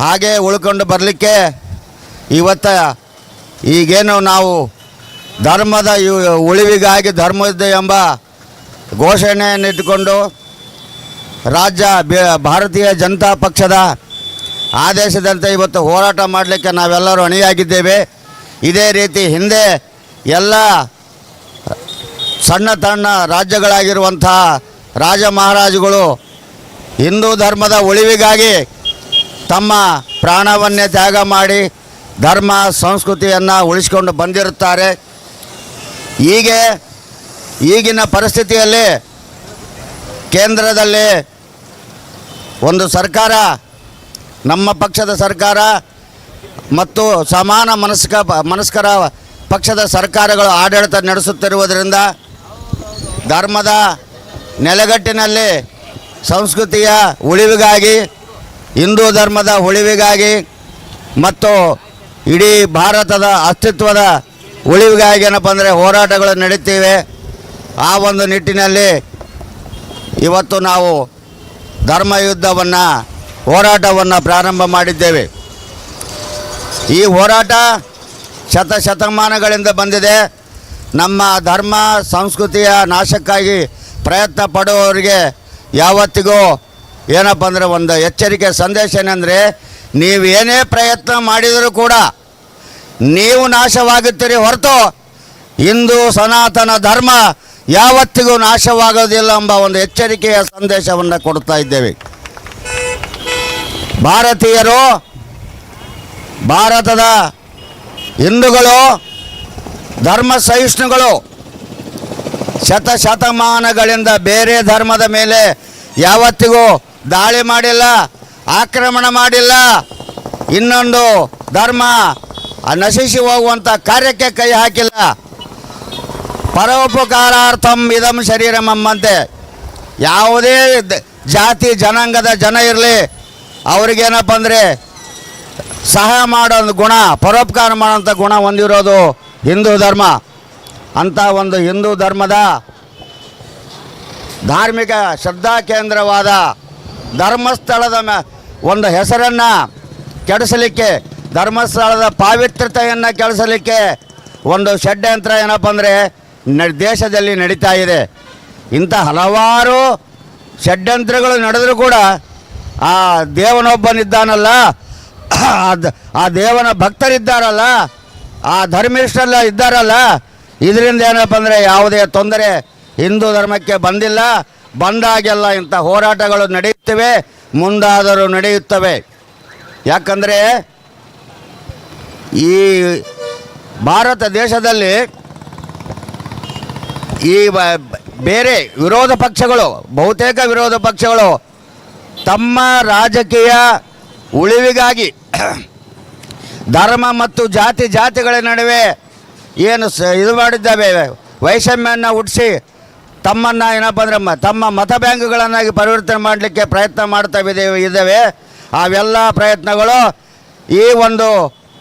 ಹಾಗೆ ಉಳ್ಕೊಂಡು ಬರಲಿಕ್ಕೆ ಇವತ್ತ ಈಗೇನು ನಾವು ಧರ್ಮದ ಉಳಿವಿಗಾಗಿ ಧರ್ಮದ ಎಂಬ ಘೋಷಣೆಯನ್ನು ಇಟ್ಟುಕೊಂಡು ರಾಜ್ಯ ಭಾರತೀಯ ಜನತಾ ಪಕ್ಷದ ಆದೇಶದಂತೆ ಇವತ್ತು ಹೋರಾಟ ಮಾಡಲಿಕ್ಕೆ ನಾವೆಲ್ಲರೂ ಅಣಿಯಾಗಿದ್ದೇವೆ. ಇದೇ ರೀತಿ ಹಿಂದೆ ಎಲ್ಲ ಸಣ್ಣ ತಣ್ಣ ರಾಜ್ಯಗಳಾಗಿರುವಂಥ ರಾಜ ಮಹಾರಾಜುಗಳು ಹಿಂದೂ ಧರ್ಮದ ಉಳಿವಿಗಾಗಿ ತಮ್ಮ ಪ್ರಾಣವನ್ನೇ ತ್ಯಾಗ ಮಾಡಿ ಧರ್ಮ, ಸಂಸ್ಕೃತಿಯನ್ನು ಉಳಿಸ್ಕೊಂಡು ಬಂದಿರುತ್ತಾರೆ. ಹೀಗೆ ಈಗಿನ ಪರಿಸ್ಥಿತಿಯಲ್ಲಿ ಕೇಂದ್ರದಲ್ಲಿ ಒಂದು ಸರ್ಕಾರ, ನಮ್ಮ ಪಕ್ಷದ ಸರ್ಕಾರ ಮತ್ತು ಸಮಾನ ಮನಸ್ಕ, ಮನಸ್ಕರ ಪಕ್ಷದ ಸರ್ಕಾರಗಳು ಆಡಳಿತ ನಡೆಸುತ್ತಿರುವುದರಿಂದ ಧರ್ಮದ ನೆಲೆಗಟ್ಟಿನಲ್ಲಿ ಸಂಸ್ಕೃತಿಯ ಉಳಿವಿಗಾಗಿ ಹಿಂದೂ ಧರ್ಮದ ಉಳಿವಿಗಾಗಿ ಮತ್ತು ಇಡೀ ಭಾರತದ ಅಸ್ತಿತ್ವದ ಉಳಿವಿಗಾಗಿ ಏನಪ್ಪ ಅಂದರೆ ಹೋರಾಟಗಳು ನಡೀತಿವೆ. ಆ ಒಂದು ನಿಟ್ಟಿನಲ್ಲಿ ಇವತ್ತು ನಾವು ಧರ್ಮ ಯುದ್ಧವನ್ನು ಹೋರಾಟವನ್ನು ಪ್ರಾರಂಭ ಮಾಡಿದ್ದೇವೆ. ಈ ಹೋರಾಟ ಶತಶತಮಾನಗಳಿಂದ ಬಂದಿದೆ. ನಮ್ಮ ಧರ್ಮ, ಸಂಸ್ಕೃತಿಯ ನಾಶಕ್ಕಾಗಿ ಪ್ರಯತ್ನ ಪಡುವವರಿಗೆ ಯಾವತ್ತಿಗೂ ಏನಪ್ಪ ಅಂದರೆ ಒಂದು ಎಚ್ಚರಿಕೆ ಸಂದೇಶ ಏನಂದರೆ, ನೀವು ಏನೇ ಪ್ರಯತ್ನ ಮಾಡಿದರೂ ಕೂಡ ನೀವು ನಾಶವಾಗುತ್ತೀರಿ ಹೊರತು ಹಿಂದೂ ಸನಾತನ ಧರ್ಮ ಯಾವತ್ತಿಗೂ ನಾಶವಾಗೋದಿಲ್ಲ ಎಂಬ ಒಂದು ಎಚ್ಚರಿಕೆಯ ಸಂದೇಶವನ್ನು ಕೊಡ್ತಾ ಇದ್ದೇವೆ. ಭಾರತೀಯರು, ಭಾರತದ ಹಿಂದೂಗಳು, ಧರ್ಮ ಸಹಿಷ್ಣುಗಳು ಶತಶತಮಾನಗಳಿಂದ ಬೇರೆ ಧರ್ಮದ ಮೇಲೆ ಯಾವತ್ತಿಗೂ ದಾಳಿ ಮಾಡಿಲ್ಲ, ಆಕ್ರಮಣ ಮಾಡಿಲ್ಲ. ಇನ್ನೊಂದು ಧರ್ಮ ನಶಿಸಿ ಹೋಗುವಂಥ ಕಾರ್ಯಕ್ಕೆ ಕೈ ಹಾಕಿಲ್ಲ. ಪರೋಪಕಾರಾರ್ಥಂ ಇದಂ ಮಮ್ಮಂತೆ ಯಾವುದೇ ಜಾತಿ, ಜನಾಂಗದ ಜನ ಇರಲಿ, ಅವ್ರಿಗೇನಪ್ಪ ಅಂದರೆ ಸಹಾಯ ಮಾಡೋ ಗುಣ, ಪರೋಪಕಾರ ಮಾಡೋಂಥ ಗುಣ ಹೊಂದಿರೋದು ಹಿಂದೂ ಧರ್ಮ. ಅಂಥ ಒಂದು ಹಿಂದೂ ಧರ್ಮದ ಧಾರ್ಮಿಕ ಶ್ರದ್ಧಾ ಕೇಂದ್ರವಾದ ಧರ್ಮಸ್ಥಳದ ಒಂದು ಹೆಸರನ್ನು ಕೆಡಿಸಲಿಕ್ಕೆ, ಧರ್ಮಸ್ಥಳದ ಪಾವಿತ್ರ್ಯತೆಯನ್ನು ಕೆಡಿಸಲಿಕ್ಕೆ ಒಂದು ಷಡ್ಯಂತ್ರ ಏನಪ್ಪ ಅಂದರೆ ದೇಶದಲ್ಲಿ ನಡೀತಾ ಇದೆ. ಇಂಥ ಹಲವಾರು ಷಡ್ಯಂತ್ರಗಳು ನಡೆದರೂ ಕೂಡ ಆ ದೇವನೊಬ್ಬನಿದ್ದಾನಲ್ಲ ಆ ದೇವನ ಭಕ್ತರಿದ್ದಾರಲ್ಲ, ಆ ಧರ್ಮಿಷ್ಠರೆಲ್ಲ ಇದ್ದಾರಲ್ಲ, ಇದರಿಂದ ಏನಪ್ಪ ಅಂದರೆ ಯಾವುದೇ ತೊಂದರೆ ಹಿಂದೂ ಧರ್ಮಕ್ಕೆ ಬಂದಿಲ್ಲ, ಬಂದಾಗೆಲ್ಲ ಇಂಥ ಹೋರಾಟಗಳು ನಡೆಯುತ್ತವೆ, ಮುಂದಾದರೂ ನಡೆಯುತ್ತವೆ. ಯಾಕಂದರೆ ಈ ಭಾರತ ದೇಶದಲ್ಲಿ ಈ ಬೇರೆ ವಿರೋಧ ಪಕ್ಷಗಳು, ಬಹುತೇಕ ವಿರೋಧ ಪಕ್ಷಗಳು ತಮ್ಮ ರಾಜಕೀಯ ಉಳಿವಿಗಾಗಿ ಧರ್ಮ ಮತ್ತು ಜಾತಿ ಜಾತಿಗಳ ನಡುವೆ ಏನು ಇದು ಮಾಡಿದ್ದಾವೆ ವೈಷಮ್ಯವನ್ನು ಹುಟ್ಟಿಸಿ ತಮ್ಮನ್ನು ಏನಪ್ಪ ಅಂದರೆ ತಮ್ಮ ಮತ ಬ್ಯಾಂಕ್ಗಳನ್ನಾಗಿ ಪರಿವರ್ತನೆ ಮಾಡಲಿಕ್ಕೆ ಪ್ರಯತ್ನ ಮಾಡ್ತಾ ಇದ್ದೇವೆ ಇದ್ದಾವೆ. ಅವೆಲ್ಲ ಪ್ರಯತ್ನಗಳು ಈ ಒಂದು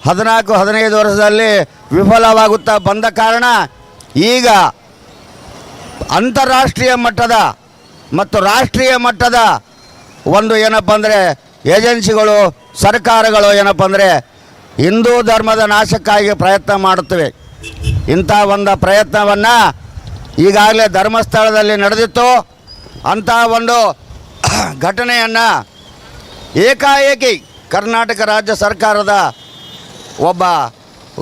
ಹದಿನಾಲ್ಕು, ಹದಿನೈದು ವರ್ಷದಲ್ಲಿ ವಿಫಲವಾಗುತ್ತಾ ಬಂದ ಕಾರಣ ಈಗ ಅಂತಾರಾಷ್ಟ್ರೀಯ ಮಟ್ಟದ ಮತ್ತು ರಾಷ್ಟ್ರೀಯ ಮಟ್ಟದ ಒಂದು ಏನಪ್ಪ ಅಂದರೆ ಏಜೆನ್ಸಿಗಳು, ಸರ್ಕಾರಗಳು ಏನಪ್ಪ ಅಂದರೆ ಹಿಂದೂ ಧರ್ಮದ ನಾಶಕ್ಕಾಗಿ ಪ್ರಯತ್ನ ಮಾಡುತ್ತವೆ. ಇಂಥ ಒಂದು ಪ್ರಯತ್ನವನ್ನು ಈಗಾಗಲೇ ಧರ್ಮಸ್ಥಳದಲ್ಲಿ ನಡೆದಿತ್ತು ಅಂತಹ ಒಂದು ಘಟನೆಯನ್ನು ಏಕಾಏಕಿ ಕರ್ನಾಟಕ ರಾಜ್ಯ ಸರ್ಕಾರದ ಒಬ್ಬ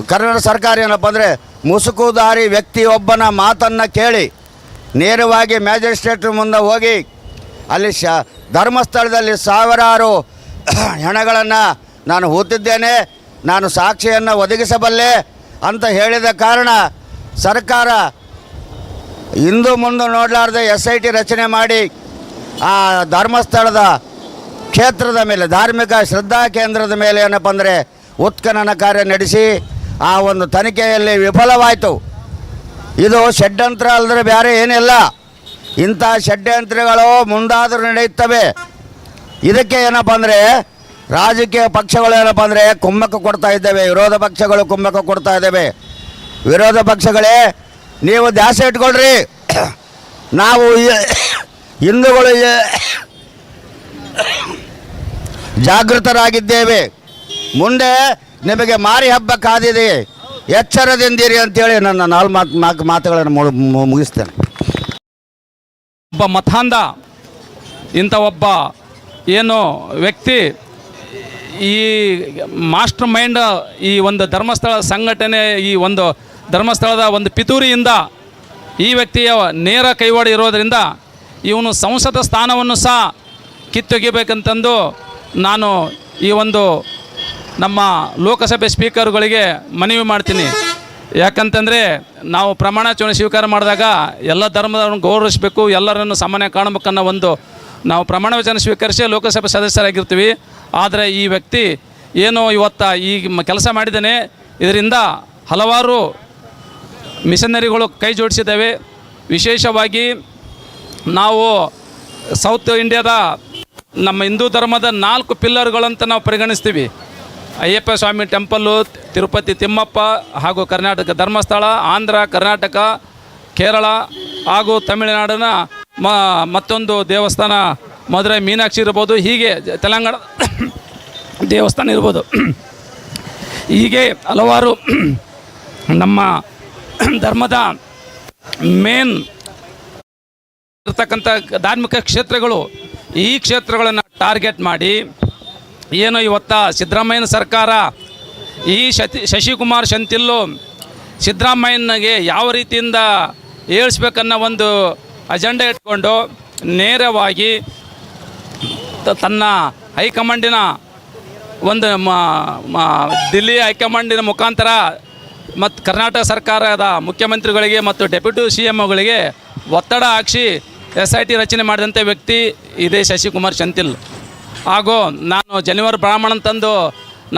ಕನ್ನಡ ಸರ್ಕಾರ ಏನಪ್ಪ ಅಂದರೆ ಮುಸುಕುದಾರಿ ವ್ಯಕ್ತಿಯೊಬ್ಬನ ಮಾತನ್ನು ಕೇಳಿ ನೇರವಾಗಿ ಮ್ಯಾಜಿಸ್ಟ್ರೇಟ್ ಮುಂದೆ ಹೋಗಿ ಅಲ್ಲಿ ಶ ಧರ್ಮಸ್ಥಳದಲ್ಲಿ ಸಾವಿರಾರು ಹೆಣಗಳನ್ನು ನಾನು ಹೂತಿದ್ದೇನೆ, ನಾನು ಸಾಕ್ಷಿಯನ್ನು ಒದಗಿಸಬಲ್ಲೆ ಅಂತ ಹೇಳಿದ ಕಾರಣ ಸರ್ಕಾರ ಇಂದು ಮುಂದೆ ನೋಡಲಾರ್ದೆ ಎಸ್ ಐ ಟಿ ರಚನೆ ಮಾಡಿ ಆ ಧರ್ಮಸ್ಥಳದ ಕ್ಷೇತ್ರದ ಮೇಲೆ, ಧಾರ್ಮಿಕ ಶ್ರದ್ಧಾ ಕೇಂದ್ರದ ಮೇಲೆ ಏನಪ್ಪ ಅಂದರೆ ಉತ್ಖನನ ಕಾರ್ಯ ನಡೆಸಿ ಆ ಒಂದು ತನಿಖೆಯಲ್ಲಿ ವಿಫಲವಾಯಿತು. ಇದು ಷಡ್ಯಂತ್ರ ಅಲ್ಲದ್ರೆ ಬೇರೆ ಏನಿಲ್ಲ. ಇಂಥ ಷಡ್ಯಂತ್ರಗಳು ಮುಂದಾದರೂ ನಡೆಯುತ್ತವೆ. ಇದಕ್ಕೆ ಏನಪ್ಪ ಅಂದರೆ ರಾಜಕೀಯ ಪಕ್ಷಗಳು ಏನಪ್ಪ ಅಂದರೆ ಕುಮ್ಮಕ್ಕ ಕೊಡ್ತಾ ಇದ್ದೇವೆ, ವಿರೋಧ ಪಕ್ಷಗಳು ಕುಮ್ಮಕ್ಕ ಕೊಡ್ತಾ ಇದ್ದೇವೆ. ವಿರೋಧ ಪಕ್ಷಗಳೇ ನೀವು ದಾಸೆ ಇಟ್ಕೊಳ್ರಿ. ನಾವು ಹಿಂದೂಗಳು ಜಾಗೃತರಾಗಿದ್ದೇವೆ. ಮುಂದೆ ನಿಮಗೆ ಮಾರಿ ಹಬ್ಬ ಕಾದಿದೆ. ಎಚ್ಚರದಿಂದಿರಿ ಅಂತೇಳಿ ನನ್ನ ನಾಲ್ ಮಾತು ಮಾತುಗಳನ್ನು ಮುಗಿಸ್ತೇನೆ. ಒಬ್ಬ ಮತಾಂಧ ಇಂಥ ಒಬ್ಬ ಏನು ವ್ಯಕ್ತಿ ಈ ಮಾಸ್ಟರ್ ಮೈಂಡ್ ಈ ಒಂದು ಧರ್ಮಸ್ಥಳ ಸಂಘಟನೆ ಈ ಒಂದು ಧರ್ಮಸ್ಥಳದ ಒಂದು ಪಿತೂರಿಯಿಂದ ಈ ವ್ಯಕ್ತಿಯ ನೇರ ಕೈವಾಡ ಇರೋದರಿಂದ ಇವನು ಸಂಸದ ಸ್ಥಾನವನ್ನು ಸಹ ಕಿತ್ತೊಗಿಬೇಕಂತಂದು ನಾನು ಈ ಒಂದು ನಮ್ಮ ಲೋಕಸಭೆ ಸ್ಪೀಕರ್ಗಳಿಗೆ ಮನವಿ ಮಾಡ್ತೀನಿ. ಯಾಕಂತಂದರೆ ನಾವು ಪ್ರಮಾಣಾಚರಣೆ ಸ್ವೀಕಾರ ಮಾಡಿದಾಗ ಎಲ್ಲ ಧರ್ಮದವ್ರನ್ನ ಗೌರವಿಸಬೇಕು, ಎಲ್ಲರನ್ನು ಸಾಮಾನ್ಯ ಕಾಣಬೇಕನ್ನೋ ಒಂದು ನಾವು ಪ್ರಮಾಣ ವಚನ ಸ್ವೀಕರಿಸಿ ಲೋಕಸಭೆ ಸದಸ್ಯರಾಗಿರ್ತೀವಿ. ಆದರೆ ಈ ವ್ಯಕ್ತಿ ಏನು ಇವತ್ತು ಈ ಕೆಲಸ ಮಾಡಿದ್ದಾನೆ. ಇದರಿಂದ ಹಲವಾರು ಮಿಷನರಿಗಳು ಕೈ ಜೋಡಿಸಿದ್ದೇವೆ. ವಿಶೇಷವಾಗಿ ನಾವು ಸೌತ್ ಇಂಡಿಯಾದ ನಮ್ಮ ಹಿಂದೂ ಧರ್ಮದ ನಾಲ್ಕು ಪಿಲ್ಲರ್ಗಳಂತ ನಾವು ಪರಿಗಣಿಸ್ತೀವಿ. ಅಯ್ಯಪ್ಪ ಸ್ವಾಮಿ ಟೆಂಪಲ್ಲು ತಿರುಪತಿ ತಿಮ್ಮಪ್ಪ ಹಾಗೂ ಕರ್ನಾಟಕ ಧರ್ಮಸ್ಥಳ, ಆಂಧ್ರ, ಕರ್ನಾಟಕ, ಕೇರಳ ಹಾಗೂ ತಮಿಳುನಾಡಿನ ಮ, ಮತ್ತೊಂದು ದೇವಸ್ಥಾನ ಮಧುರೈ ಮೀನಾಕ್ಷಿ ಇರ್ಬೋದು, ಹೀಗೆ ತೆಲಂಗಾಣ ದೇವಸ್ಥಾನ ಇರ್ಬೋದು. ಹೀಗೆ ಹಲವಾರು ನಮ್ಮ ಧರ್ಮದ ಮೇನ್ ಇರ್ತಕ್ಕಂಥ ಧಾರ್ಮಿಕ ಕ್ಷೇತ್ರಗಳು ಈ ಕ್ಷೇತ್ರಗಳನ್ನು ಟಾರ್ಗೆಟ್ ಮಾಡಿ ಏನು ಇವತ್ತ ಸಿದ್ದರಾಮಯ್ಯನ ಸರ್ಕಾರ, ಈ ಶತಿ, ಶಶಿಕುಮಾರ್ ಶಂತಿಲ್ಲು ಸಿದ್ದರಾಮಯ್ಯನಿಗೆ ಯಾವ ರೀತಿಯಿಂದ ಏಳಿಸ್ಬೇಕನ್ನೋ ಒಂದು ಅಜೆಂಡಾ ಇಟ್ಕೊಂಡು ನೇರವಾಗಿ ತನ್ನ ಹೈಕಮಾಂಡಿನ ಒಂದು ಮ- ದಿಲ್ಲಿ ಹೈಕಮಾಂಡಿನ ಮುಖಾಂತರ ಮತ್ತು ಕರ್ನಾಟಕ ಸರ್ಕಾರದ ಮುಖ್ಯಮಂತ್ರಿಗಳಿಗೆ ಮತ್ತು ಡೆಪ್ಯೂಟಿ ಸಿ ಎಮ್ಗಳಿಗೆ ಒತ್ತಡ ಹಾಕಿಸಿ ಎಸ್ ಐ ಟಿ ರಚನೆ ಮಾಡಿದಂಥ ವ್ಯಕ್ತಿ ಇದೇ ಶಶಿಕುಮಾರ್ ಚಂತಿಲ್ ಹಾಗೂ ನಾನು ಜನಿವಾರ ಬ್ರಾಹ್ಮಣ ತಂದು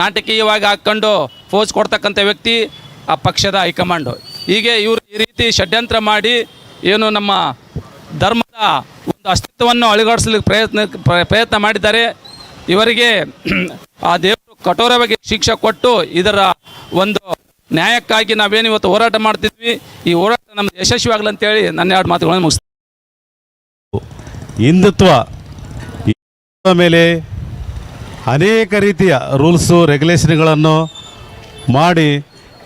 ನಾಟಕೀಯವಾಗಿ ಹಾಕ್ಕೊಂಡು ಫೋಸ್ ಕೊಡ್ತಕ್ಕಂಥ ವ್ಯಕ್ತಿ ಆ ಪಕ್ಷದ ಹೈಕಮಾಂಡು. ಹೀಗೆ ಇವರು ಈ ರೀತಿ ಷಡ್ಯಂತ್ರ ಮಾಡಿ ಏನು ನಮ್ಮ ಧರ್ಮದ ಒಂದು ಅಸ್ತಿತ್ವವನ್ನು ಅಳಿಗಾಡಿಸಲಿಕ್ಕೆ ಪ್ರಯತ್ನ ಪ್ರಯತ್ನ ಮಾಡಿದ್ದಾರೆ. ಇವರಿಗೆ ಆ ದೇವರು ಕಠೋರವಾಗಿ ಶಿಕ್ಷೆ ಕೊಟ್ಟು ಇದರ ಒಂದು ನ್ಯಾಯಕ್ಕಾಗಿ ನಾವೇನು ಇವತ್ತು ಹೋರಾಟ ಮಾಡ್ತಿದ್ವಿ, ಈ ಹೋರಾಟ ನಮ್ದು ಯಶಸ್ವಿ ಆಗಲಿ ಅಂತೇಳಿ ನನ್ನ ಎರಡು ಮಾತುಗಳನ್ನು ಮುಗಿಸ್ತೀನಿ. ಹಿಂದುತ್ವ ಮೇಲೆ ಅನೇಕ ರೀತಿಯ ರೂಲ್ಸು, ರೆಗ್ಯುಲೇಷನ್ಗಳನ್ನು ಮಾಡಿ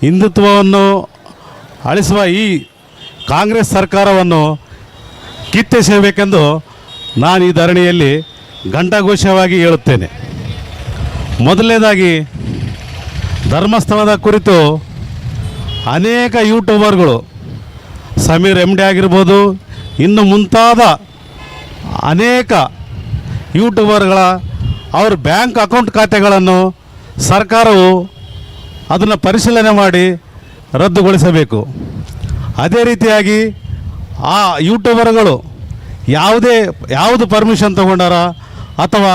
ಹಿಂದುತ್ವವನ್ನು ಅಳಿಸುವ ಈ ಕಾಂಗ್ರೆಸ್ ಸರ್ಕಾರವನ್ನು ಕಿತ್ತೆಸೆಯಬೇಕೆಂದು ನಾನು ಈ ಧರಣಿಯಲ್ಲಿ ಘಂಟಾಘೋಷವಾಗಿ ಹೇಳುತ್ತೇನೆ. ಮೊದಲನೇದಾಗಿ, ಧರ್ಮಸ್ಥಳದ ಕುರಿತು ಅನೇಕ ಯೂಟ್ಯೂಬರ್ಗಳು, ಸಮೀರ್ ಎಂ ಡಿ ಆಗಿರ್ಬೋದು, ಇನ್ನು ಮುಂತಾದ ಅನೇಕ ಯೂಟ್ಯೂಬರ್ಗಳ ಅವ್ರ ಬ್ಯಾಂಕ್ ಅಕೌಂಟ್ ಖಾತೆಗಳನ್ನು ಸರ್ಕಾರವು ಅದನ್ನು ಪರಿಶೀಲನೆ ಮಾಡಿ ರದ್ದುಗೊಳಿಸಬೇಕು. ಅದೇ ರೀತಿಯಾಗಿ ಆ ಯೂಟ್ಯೂಬರ್ಗಳು ಯಾವುದೇ, ಯಾವುದು ಪರ್ಮಿಷನ್ ತಗೊಂಡಾರ ಅಥವಾ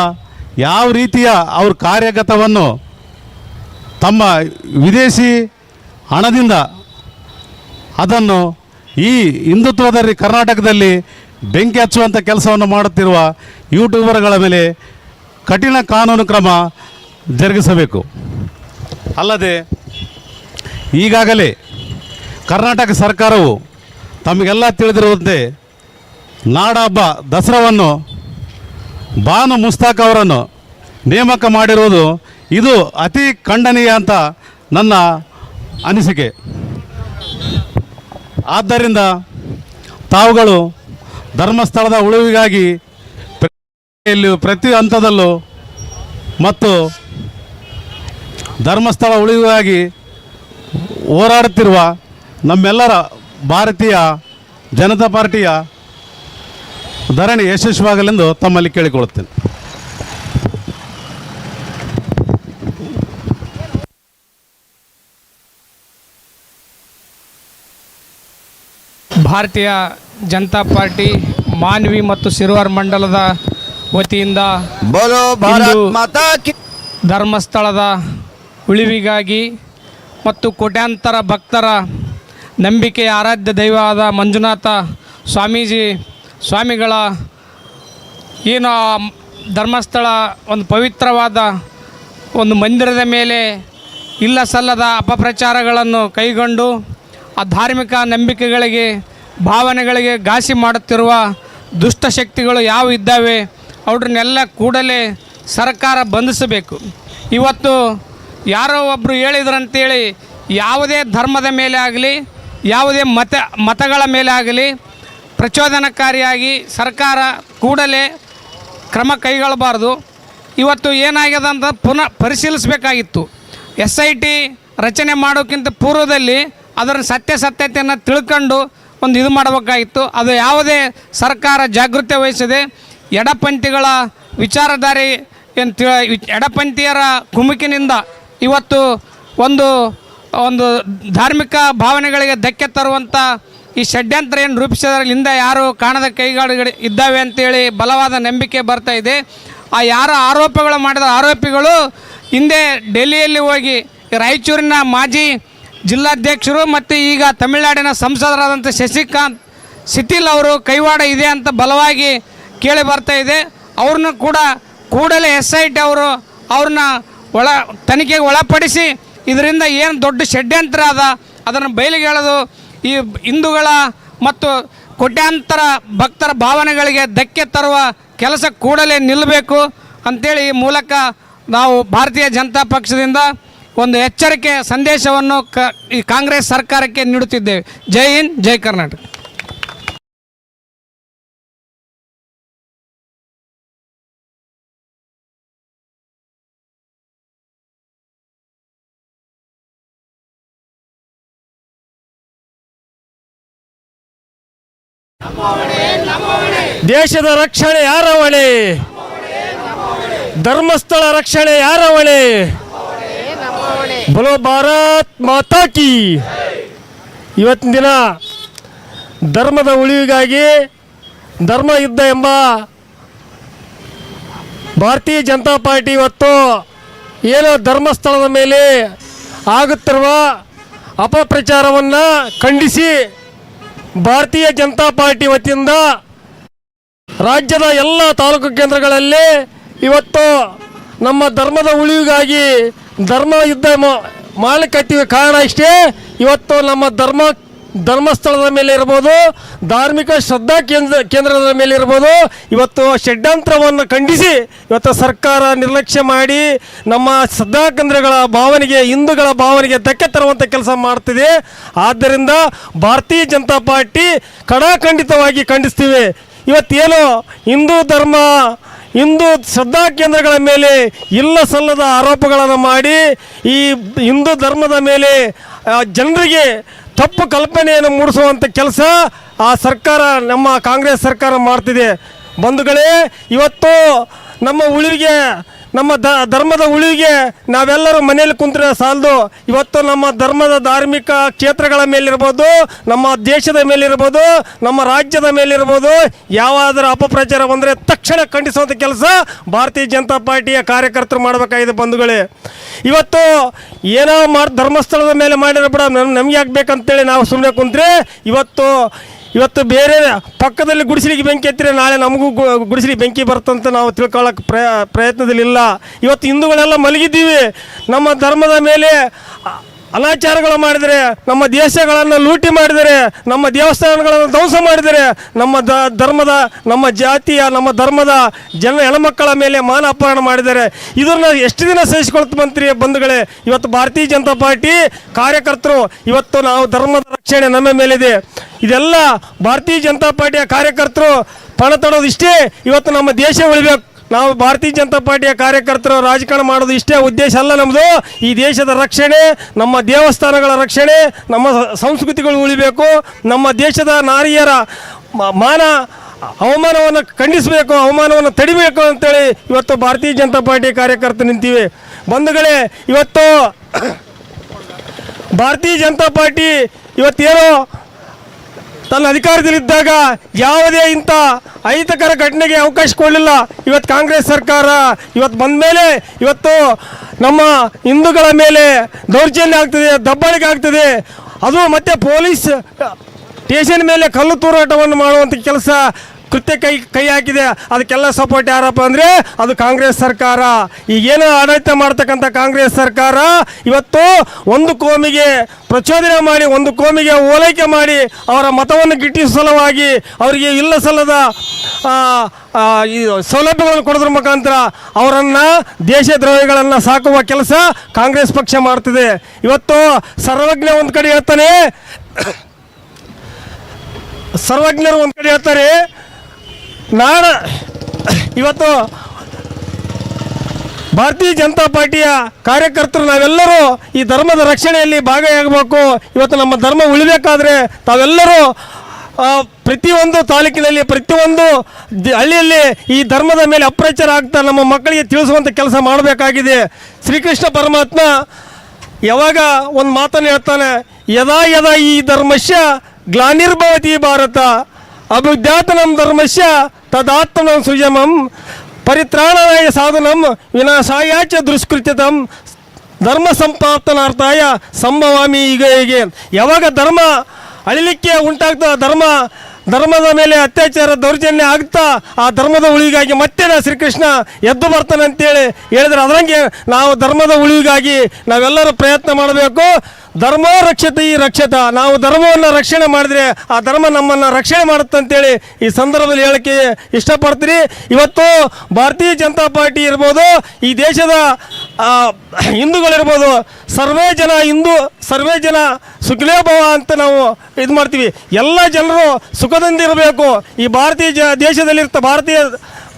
ಯಾವ ರೀತಿಯ ಅವ್ರ ಕಾರ್ಯಗತವನ್ನು ತಮ್ಮ ವಿದೇಶಿ ಹಣದಿಂದ ಅದನ್ನು ಈ ಹಿಂದುತ್ವದಲ್ಲಿ ಕರ್ನಾಟಕದಲ್ಲಿ ಬೆಂಕಿ ಹಚ್ಚುವಂಥ ಕೆಲಸವನ್ನು ಮಾಡುತ್ತಿರುವ ಯೂಟ್ಯೂಬರ್ಗಳ ಮೇಲೆ ಕಠಿಣ ಕಾನೂನು ಕ್ರಮ ಜರುಗಿಸಬೇಕು. ಅಲ್ಲದೆ ಈಗಾಗಲೇ ಕರ್ನಾಟಕ ಸರ್ಕಾರವು ತಮಗೆಲ್ಲ ತಿಳಿದಿರುವಂತೆ ನಾಡಹಬ್ಬ ದಸರಾವನ್ನು ಬಾನು ಮುಸ್ತಾಕ್ ಅವರನ್ನು ನೇಮಕ ಮಾಡಿರುವುದು ಇದು ಅತಿ ಖಂಡನೀಯ ಅಂತ ನನ್ನ ಅನಿಸಿಕೆ. ಆದ್ದರಿಂದ ತಾವುಗಳು ಧರ್ಮಸ್ಥಳದ ಉಳಿವಿಗಾಗಿ ಪ್ರತಿ ಹಂತದಲ್ಲೂ ಮತ್ತು ಧರ್ಮಸ್ಥಳ ಉಳಿವಿಗಾಗಿ ಹೋರಾಡುತ್ತಿರುವ ನಮ್ಮೆಲ್ಲರ ಭಾರತೀಯ ಜನತಾ ಪಾರ್ಟಿಯ ಧರಣಿ ಯಶಸ್ವಿಯಾಗಲೆಂದು ತಮ್ಮಲ್ಲಿ ಕೇಳಿಕೊಳ್ಳುತ್ತೇನೆ. ಭಾರತೀಯ ಜನತಾ ಪಾರ್ಟಿ ಮಾನ್ವಿ ಮತ್ತು ಸಿರುವಾರ್ ಮಂಡಲದ ವತಿಯಿಂದ ಧರ್ಮಸ್ಥಳದ ಉಳಿವಿಗಾಗಿ ಮತ್ತು ಕೋಟ್ಯಾಂತರ ಭಕ್ತರ ನಂಬಿಕೆಯ ಆರಾಧ್ಯ ದೈವವಾದ ಮಂಜುನಾಥ ಸ್ವಾಮೀಜಿ ಸ್ವಾಮಿಗಳ ಏನು ಆ ಧರ್ಮಸ್ಥಳ ಒಂದು ಪವಿತ್ರವಾದ ಒಂದು ಮಂದಿರದ ಮೇಲೆ ಇಲ್ಲ ಸಲ್ಲದ ಅಪಪ್ರಚಾರಗಳನ್ನು ಕೈಗೊಂಡು ಆ ಧಾರ್ಮಿಕ ನಂಬಿಕೆಗಳಿಗೆ ಭಾವನೆಗಳಿಗೆ ಘಾಸಿ ಮಾಡುತ್ತಿರುವ ದುಷ್ಟಶಕ್ತಿಗಳು ಯಾವ ಇದ್ದಾವೆ, ಅವ್ರನ್ನೆಲ್ಲ ಕೂಡಲೇ ಸರ್ಕಾರ ಬಂಧಿಸಬೇಕು. ಇವತ್ತು ಯಾರೋ ಒಬ್ಬರು ಹೇಳಿದ್ರಂತೇಳಿ, ಯಾವುದೇ ಧರ್ಮದ ಮೇಲೆ ಆಗಲಿ, ಯಾವುದೇ ಮತ, ಮತಗಳ ಮೇಲೆ ಆಗಲಿ, ಪ್ರಚೋದನಕಾರಿಯಾಗಿ ಸರ್ಕಾರ ಕೂಡಲೇ ಕ್ರಮ ಕೈಗೊಳ್ಳಬಾರ್ದು. ಇವತ್ತು ಏನಾಗ್ಯದ ಅಂತ ಪುನಃ ಪರಿಶೀಲಿಸಬೇಕಾಗಿತ್ತು. ಎಸ್ ಐ ಟಿ ರಚನೆ ಮಾಡೋಕ್ಕಿಂತ ಪೂರ್ವದಲ್ಲಿ ಅದರ ಸತ್ಯಾಸತ್ಯತೆಯನ್ನು ತಿಳ್ಕೊಂಡು ಒಂದು ಇದು ಮಾಡಬೇಕಾಗಿತ್ತು. ಅದು ಯಾವುದೇ ಸರ್ಕಾರ ಜಾಗೃತಿ ವಹಿಸದೆ ಎಡಪಂಥಿಗಳ ವಿಚಾರಧಾರಿ ಏನು ಎಡಪಂಥೀಯರ ಕುಮುಕಿನಿಂದ ಇವತ್ತು ಒಂದು ಒಂದು ಧಾರ್ಮಿಕ ಭಾವನೆಗಳಿಗೆ ಧಕ್ಕೆ ತರುವಂಥ ಈ ಷಡ್ಯಂತ್ರ ಏನು ರೂಪಿಸೋದ್ರಿಂದ ಯಾರು ಕಾಣದ ಕೈಗಾಡುಗಳು ಇದ್ದಾವೆ ಅಂತೇಳಿ ಬಲವಾದ ನಂಬಿಕೆ ಬರ್ತಾ ಇದೆ. ಆ ಯಾರ ಆರೋಪಗಳು ಮಾಡಿದ ಆರೋಪಿಗಳು ಹಿಂದೆ ಡೆಲ್ಲಿಯಲ್ಲಿ ಹೋಗಿ ರಾಯಚೂರಿನ ಮಾಜಿ ಜಿಲ್ಲಾಧ್ಯಕ್ಷರು ಮತ್ತು ಈಗ ತಮಿಳುನಾಡಿನ ಸಂಸದರಾದಂಥ ಶಶಿಕಾಂತ್ ಸಿಟಿಲ್ ಅವರು ಕೈವಾಡ ಇದೆ ಅಂತ ಬಲವಾಗಿ ಕೇಳಿ ಬರ್ತಾ ಇದೆ. ಅವ್ರನ್ನ ಕೂಡ ಕೂಡಲೇ ಎಸ್ ಐ ಟಿ ಅವರು ಅವ್ರನ್ನ ಒಳ ತನಿಖೆಗೆ ಒಳಪಡಿಸಿ ಇದರಿಂದ ಏನು ದೊಡ್ಡ ಷಡ್ಯಂತ್ರ ಅದ, ಅದನ್ನು ಬಯಲಿಗೆ ಹೇಳೋದು ಈ ಹಿಂದೂಗಳ ಮತ್ತು ಕೋಟ್ಯಾಂತರ ಭಕ್ತರ ಭಾವನೆಗಳಿಗೆ ಧಕ್ಕೆ ತರುವ ಕೆಲಸ ಕೂಡಲೇ ನಿಲ್ಲಬೇಕು ಅಂಥೇಳಿ ಈ ಮೂಲಕ ನಾವು ಭಾರತೀಯ ಜನತಾ ಪಕ್ಷದಿಂದ ಒಂದು ಎಚ್ಚರಿಕೆಯ ಸಂದೇಶವನ್ನು ಕ, ಈ ಕಾಂಗ್ರೆಸ್ ಸರ್ಕಾರಕ್ಕೆ ನೀಡುತ್ತಿದ್ದೇವೆ. ಜೈ ಹಿಂದ್, ಜೈ ಕರ್ನಾಟಕ. ದೇಶದ ರಕ್ಷಣೆ ಯಾರ ಹೊಣೆ ಧರ್ಮಸ್ಥಳ ರಕ್ಷಣೆ ಯಾರ ಹೊಣೆ ಬಲೋ ಭಾರತ್ ಮಾತಾ ಕಿ. ಇವತ್ತಿನ ದಿನ ಧರ್ಮದ ಉಳಿವಿಗಾಗಿ ಧರ್ಮ ಯುದ್ಧ ಎಂಬ ಭಾರತೀಯ ಜನತಾ ಪಾರ್ಟಿ ಇವತ್ತು ಏನೋ ಧರ್ಮಸ್ಥಳದ ಮೇಲೆ ಆಗುತ್ತಿರುವ ಅಪಪ್ರಚಾರವನ್ನು ಖಂಡಿಸಿ ಭಾರತೀಯ ಜನತಾ ಪಾರ್ಟಿ ವತಿಯಿಂದ ರಾಜ್ಯದ ಎಲ್ಲ ತಾಲೂಕು ಕೇಂದ್ರಗಳಲ್ಲಿ ಇವತ್ತು ನಮ್ಮ ಧರ್ಮದ ಉಳಿವಿಗಾಗಿ ಧರ್ಮ ಯುದ್ಧ ಮಾಡಲಿಕ್ಕತ್ತೀವಿ ಕಾರಣ ಇಷ್ಟೇ. ಇವತ್ತು ನಮ್ಮ ಧರ್ಮ, ಧರ್ಮಸ್ಥಳದ ಮೇಲೆ ಇರ್ಬೋದು, ಧಾರ್ಮಿಕ ಶ್ರದ್ಧಾ ಕೇಂದ್ರ, ಕೇಂದ್ರದ ಮೇಲೆ ಇರ್ಬೋದು. ಇವತ್ತು ಷಡ್ಯಂತ್ರವನ್ನು ಖಂಡಿಸಿ, ಇವತ್ತು ಸರ್ಕಾರ ನಿರ್ಲಕ್ಷ್ಯ ಮಾಡಿ, ನಮ್ಮ ಶ್ರದ್ಧಾ ಕೇಂದ್ರಗಳ ಭಾವನೆಗೆ, ಹಿಂದೂಗಳ ಭಾವನೆಗೆ ಧಕ್ಕೆ ತರುವಂಥ ಕೆಲಸ ಮಾಡ್ತಿದೆ. ಆದ್ದರಿಂದ ಭಾರತೀಯ ಜನತಾ ಪಾರ್ಟಿ ಕಡಾಖಂಡಿತವಾಗಿ ಖಂಡಿಸ್ತೀವಿ. ಇವತ್ತೇನು ಹಿಂದೂ ಧರ್ಮ ಹಿಂದೂ ಶ್ರದ್ಧಾ ಕೇಂದ್ರಗಳ ಮೇಲೆ ಇಲ್ಲ ಸಲ್ಲದ ಆರೋಪಗಳನ್ನು ಮಾಡಿ ಈ ಹಿಂದೂ ಧರ್ಮದ ಮೇಲೆ ಜನರಿಗೆ ತಪ್ಪು ಕಲ್ಪನೆಯನ್ನು ಮೂಡಿಸುವಂಥ ಕೆಲಸ ಆ ಸರ್ಕಾರ, ನಮ್ಮ ಕಾಂಗ್ರೆಸ್ ಸರ್ಕಾರ ಮಾಡ್ತಿದೆ. ಬಂಧುಗಳೇ, ಇವತ್ತು ನಮ್ಮ ಉಳಿವಿಗೆ ನಮ್ಮ ದ, ಧರ್ಮದ ಉಳಿಗೆ ನಾವೆಲ್ಲರೂ ಮನೆಯಲ್ಲಿ ಕುಂತ್ರೆ ಸಾಲದು. ಇವತ್ತು ನಮ್ಮ ಧರ್ಮದ ಧಾರ್ಮಿಕ ಕ್ಷೇತ್ರಗಳ ಮೇಲಿರ್ಬೋದು, ನಮ್ಮ ದೇಶದ ಮೇಲಿರ್ಬೋದು, ನಮ್ಮ ರಾಜ್ಯದ ಮೇಲಿರ್ಬೋದು. ಯಾವಾದರೂ ಅಪಪ್ರಚಾರ ಬಂದರೆ ತಕ್ಷಣ ಖಂಡಿಸುವಂಥ ಕೆಲಸ ಭಾರತೀಯ ಜನತಾ ಪಾರ್ಟಿಯ ಕಾರ್ಯಕರ್ತರು ಮಾಡಬೇಕಾಗಿದೆ ಬಂಧುಗಳೇ. ಇವತ್ತು ಏನೋ ಮಾಡಿ, ಧರ್ಮಸ್ಥಳದ ಮೇಲೆ ಮಾಡಿರೋ ಬಿಡ ನಮ್ಗೆ ಯಾಕೆ ಬೇಕಂತೇಳಿ ನಾವು ಸುಮ್ಮನೆ ಕುಂತ್ರೆ, ಇವತ್ತು ಇವತ್ತು ಬೇರೆ ಪಕ್ಕದಲ್ಲಿ ಗುಡಿಸಲಿಗೆ ಬೆಂಕಿ ಎತ್ತಿದ್ರೆ ನಾಳೆ ನಮಗೂ ಗುಡಿಸಲಿಗೆ ಬೆಂಕಿ ಬರ್ತಂತ ನಾವು ತಿಳ್ಕೊಳ್ಳೋಕೆ ಪ್ರಯ, ಪ್ರಯತ್ನದಲ್ಲಿಲ್ಲ. ಇವತ್ತು ಹಿಂದೂಗಳೆಲ್ಲ ಮಲಗಿದ್ದೀವಿ. ನಮ್ಮ ಧರ್ಮದ ಮೇಲೆ ಅನಾಚಾರಗಳು ಮಾಡಿದರೆ, ನಮ್ಮ ದೇಶಗಳನ್ನು ಲೂಟಿ ಮಾಡಿದರೆ, ನಮ್ಮ ದೇವಸ್ಥಾನಗಳನ್ನು ಧ್ವಂಸ ಮಾಡಿದರೆ, ನಮ್ಮ ದ, ಧರ್ಮದ, ನಮ್ಮ ಜಾತಿಯ, ನಮ್ಮ ಧರ್ಮದ ಜನ ಹೆಣ್ಮಕ್ಕಳ ಮೇಲೆ ಮಾನ ಅಪಹರಣ ಮಾಡಿದರೆ, ಇದನ್ನು ಎಷ್ಟು ದಿನ ಸಹಿಸಿಕೊಳ್ತು ಮಂತ್ರಿ ಬಂಧುಗಳೇ? ಇವತ್ತು ಭಾರತೀಯ ಜನತಾ ಪಾರ್ಟಿ ಕಾರ್ಯಕರ್ತರು, ಇವತ್ತು ನಾವು ಧರ್ಮದ ರಕ್ಷಣೆ ನಮ್ಮ ಮೇಲಿದೆ. ಇದೆಲ್ಲ ಭಾರತೀಯ ಜನತಾ ಪಾರ್ಟಿಯ ಕಾರ್ಯಕರ್ತರು ಪಣ ತೊಡೋದು ಇಷ್ಟೇ. ಇವತ್ತು ನಮ್ಮ ದೇಶ ಉಳಿಬೇಕು. ನಾವು ಭಾರತೀಯ ಜನತಾ ಪಾರ್ಟಿಯ ಕಾರ್ಯಕರ್ತರು ರಾಜಕಾರಣ ಮಾಡೋದು ಇಷ್ಟೇ ಉದ್ದೇಶ ಅಲ್ಲ ನಮ್ಮದು ಈ ದೇಶದ ರಕ್ಷಣೆ, ನಮ್ಮ ದೇವಸ್ಥಾನಗಳ ರಕ್ಷಣೆ, ನಮ್ಮ ಸಂಸ್ಕೃತಿಗಳು ಉಳಿಬೇಕು. ನಮ್ಮ ದೇಶದ ನಾರಿಯರ ಮಾನ, ಅವಮಾನವನ್ನು ಖಂಡಿಸಬೇಕು, ಅವಮಾನವನ್ನು ತಡಿಬೇಕು ಅಂತೇಳಿ ಇವತ್ತು ಭಾರತೀಯ ಜನತಾ ಪಾರ್ಟಿ ಕಾರ್ಯಕರ್ತರು ನಿಂತೀವಿ. ಬಂಧುಗಳೇ, ಇವತ್ತು ಭಾರತೀಯ ಜನತಾ ಪಾರ್ಟಿ ಇವತ್ತೇನೋ ತನ್ನ ಅಧಿಕಾರದಲ್ಲಿದ್ದಾಗ ಯಾವುದೇ ಇಂಥ ಅಹಿತಕರ ಘಟನೆಗೆ ಅವಕಾಶ ಕೊಡಲಿಲ್ಲ. ಇವತ್ತು ಕಾಂಗ್ರೆಸ್ ಸರ್ಕಾರ ಇವತ್ತು ಬಂದ ಮೇಲೆ ಇವತ್ತು ನಮ್ಮ ಹಿಂದೂಗಳ ಮೇಲೆ ದೌರ್ಜನ್ಯ ಆಗ್ತದೆ, ದಬ್ಬಾಳಿಕೆ ಆಗ್ತದೆ. ಅದು ಮತ್ತೆ ಪೊಲೀಸ್ ಸ್ಟೇಷನ್ ಮೇಲೆ ಕಲ್ಲು ತೂರಾಟವನ್ನು ಮಾಡುವಂಥ ಕೆಲಸ ಕೃತ್ಯ ಕೈ ಕೈ ಹಾಕಿದೆ. ಅದಕ್ಕೆಲ್ಲ ಸಪೋರ್ಟ್ ಯಾರಪ್ಪ ಅಂದರೆ ಅದು ಕಾಂಗ್ರೆಸ್ ಸರ್ಕಾರ. ಈಗೇನು ಆಡಳಿತ ಮಾಡ್ತಕ್ಕಂಥ ಕಾಂಗ್ರೆಸ್ ಸರ್ಕಾರ, ಇವತ್ತು ಒಂದು ಕೋಮಿಗೆ ಪ್ರಚೋದನೆ ಮಾಡಿ, ಒಂದು ಕೋಮಿಗೆ ಓಲೈಕೆ ಮಾಡಿ ಅವರ ಮತವನ್ನು ಗಿಟ್ಟಿಸುವ ಸಲುವಾಗಿ ಅವರಿಗೆ ಇಲ್ಲ ಸಲ್ಲದ ಈ ಸೌಲಭ್ಯಗಳನ್ನು ಕೊಡೋದ್ರ ಮುಖಾಂತರ ಅವರನ್ನು ದೇಶದ್ರೋಹಿಗಳನ್ನು ಸಾಕುವ ಕೆಲಸ ಕಾಂಗ್ರೆಸ್ ಪಕ್ಷ ಮಾಡ್ತಿದೆ. ಇವತ್ತು ಸರ್ವಜ್ಞ ಒಂದು ಕಡೆ ಹೇಳ್ತಾನೆ, ಸರ್ವಜ್ಞರು ಒಂದು ಕಡೆ ಹೇಳ್ತಾರೆ ನಾಡ ಇವತ್ತು ಭಾರತೀಯ ಜನತಾ ಪಾರ್ಟಿಯ ಕಾರ್ಯಕರ್ತರು ನಾವೆಲ್ಲರೂ ಈ ಧರ್ಮದ ರಕ್ಷಣೆಯಲ್ಲಿ ಭಾಗಿಯಾಗಬೇಕು. ಇವತ್ತು ನಮ್ಮ ಧರ್ಮ ಉಳಿಬೇಕಾದ್ರೆ ತಾವೆಲ್ಲರೂ ಪ್ರತಿಯೊಂದು ತಾಲೂಕಿನಲ್ಲಿ, ಪ್ರತಿಯೊಂದು ಹಳ್ಳಿಯಲ್ಲಿ ಈ ಧರ್ಮದ ಮೇಲೆ ಅಪ್ರಚಾರ ಆಗ್ತಾ ನಮ್ಮ ಮಕ್ಕಳಿಗೆ ತಿಳಿಸುವಂಥ ಕೆಲಸ ಮಾಡಬೇಕಾಗಿದೆ. ಶ್ರೀಕೃಷ್ಣ ಪರಮಾತ್ಮ ಯಾವಾಗ ಒಂದು ಮಾತನ್ನು ಹೇಳ್ತಾನೆ, ಯದಾ ಯದಾ ಈ ಧರ್ಮಶ್ಯ ಗ್ಲಾನಿರ್ಭವತಿ ಭಾರತ ಅಭಿದ್ಯಾತನಂ ಧರ್ಮಶ್ಯ ತದಾತ್ಮನ ಸುಯಮಂ ಪರಿತ್ರಾಣಾಯ ಸಾಧನಂ ವಿನಾಶಾಯಾಚ ದುಷ್ಕೃತ್ಯತಂ ಧರ್ಮ ಸಂಪಾದನಾರ್ಥಾಯ ಸಂಭವಾಮಿ ಈಗ ಹೀಗೆ. ಯಾವಾಗ ಧರ್ಮ ಅಳಿಲಿಕ್ಕೆ ಉಂಟಾಗ್ತದೆ ಧರ್ಮ, ಧರ್ಮದ ಮೇಲೆ ಅತ್ಯಾಚಾರ ದೌರ್ಜನ್ಯ ಆಗ್ತಾ ಆ ಧರ್ಮದ ಉಳಿಗಾಗಿ ಮತ್ತೆ ನಾ ಶ್ರೀಕೃಷ್ಣ ಎದ್ದು ಬರ್ತಾನೆ ಅಂತೇಳಿ ಹೇಳಿದ್ರೆ ಅದರಂಗೆ ನಾವು ಧರ್ಮದ ಉಳಿವಿಗಾಗಿ ನಾವೆಲ್ಲರೂ ಪ್ರಯತ್ನ ಮಾಡಬೇಕು. ಧರ್ಮ ರಕ್ಷತೆ ಈ ರಕ್ಷತ. ನಾವು ಧರ್ಮವನ್ನು ರಕ್ಷಣೆ ಮಾಡಿದ್ರೆ ಆ ಧರ್ಮ ನಮ್ಮನ್ನು ರಕ್ಷಣೆ ಮಾಡುತ್ತೆ ಅಂತೇಳಿ ಈ ಸಂದರ್ಭದಲ್ಲಿ ಹೇಳಕ್ಕೆ ಇಷ್ಟಪಡ್ತೀರಿ ಇವತ್ತು ಭಾರತೀಯ ಜನತಾ ಪಾರ್ಟಿ ಇರ್ಬೋದು, ಈ ದೇಶದ ಹಿಂದೂಗಳಿರ್ಬೋದು, ಸರ್ವೇ ಜನ ಹಿಂದೂ, ಸರ್ವೇ ಜನ ಸುಖಲೇ ಭವ ಅಂತ ನಾವು ಇದು ಮಾಡ್ತೀವಿ. ಎಲ್ಲ ಜನರು ಸುಖದಿಂದಿರಬೇಕು ಈ ಭಾರತೀಯ ಜ, ದೇಶದಲ್ಲಿರ್ತ ಭಾರತೀಯ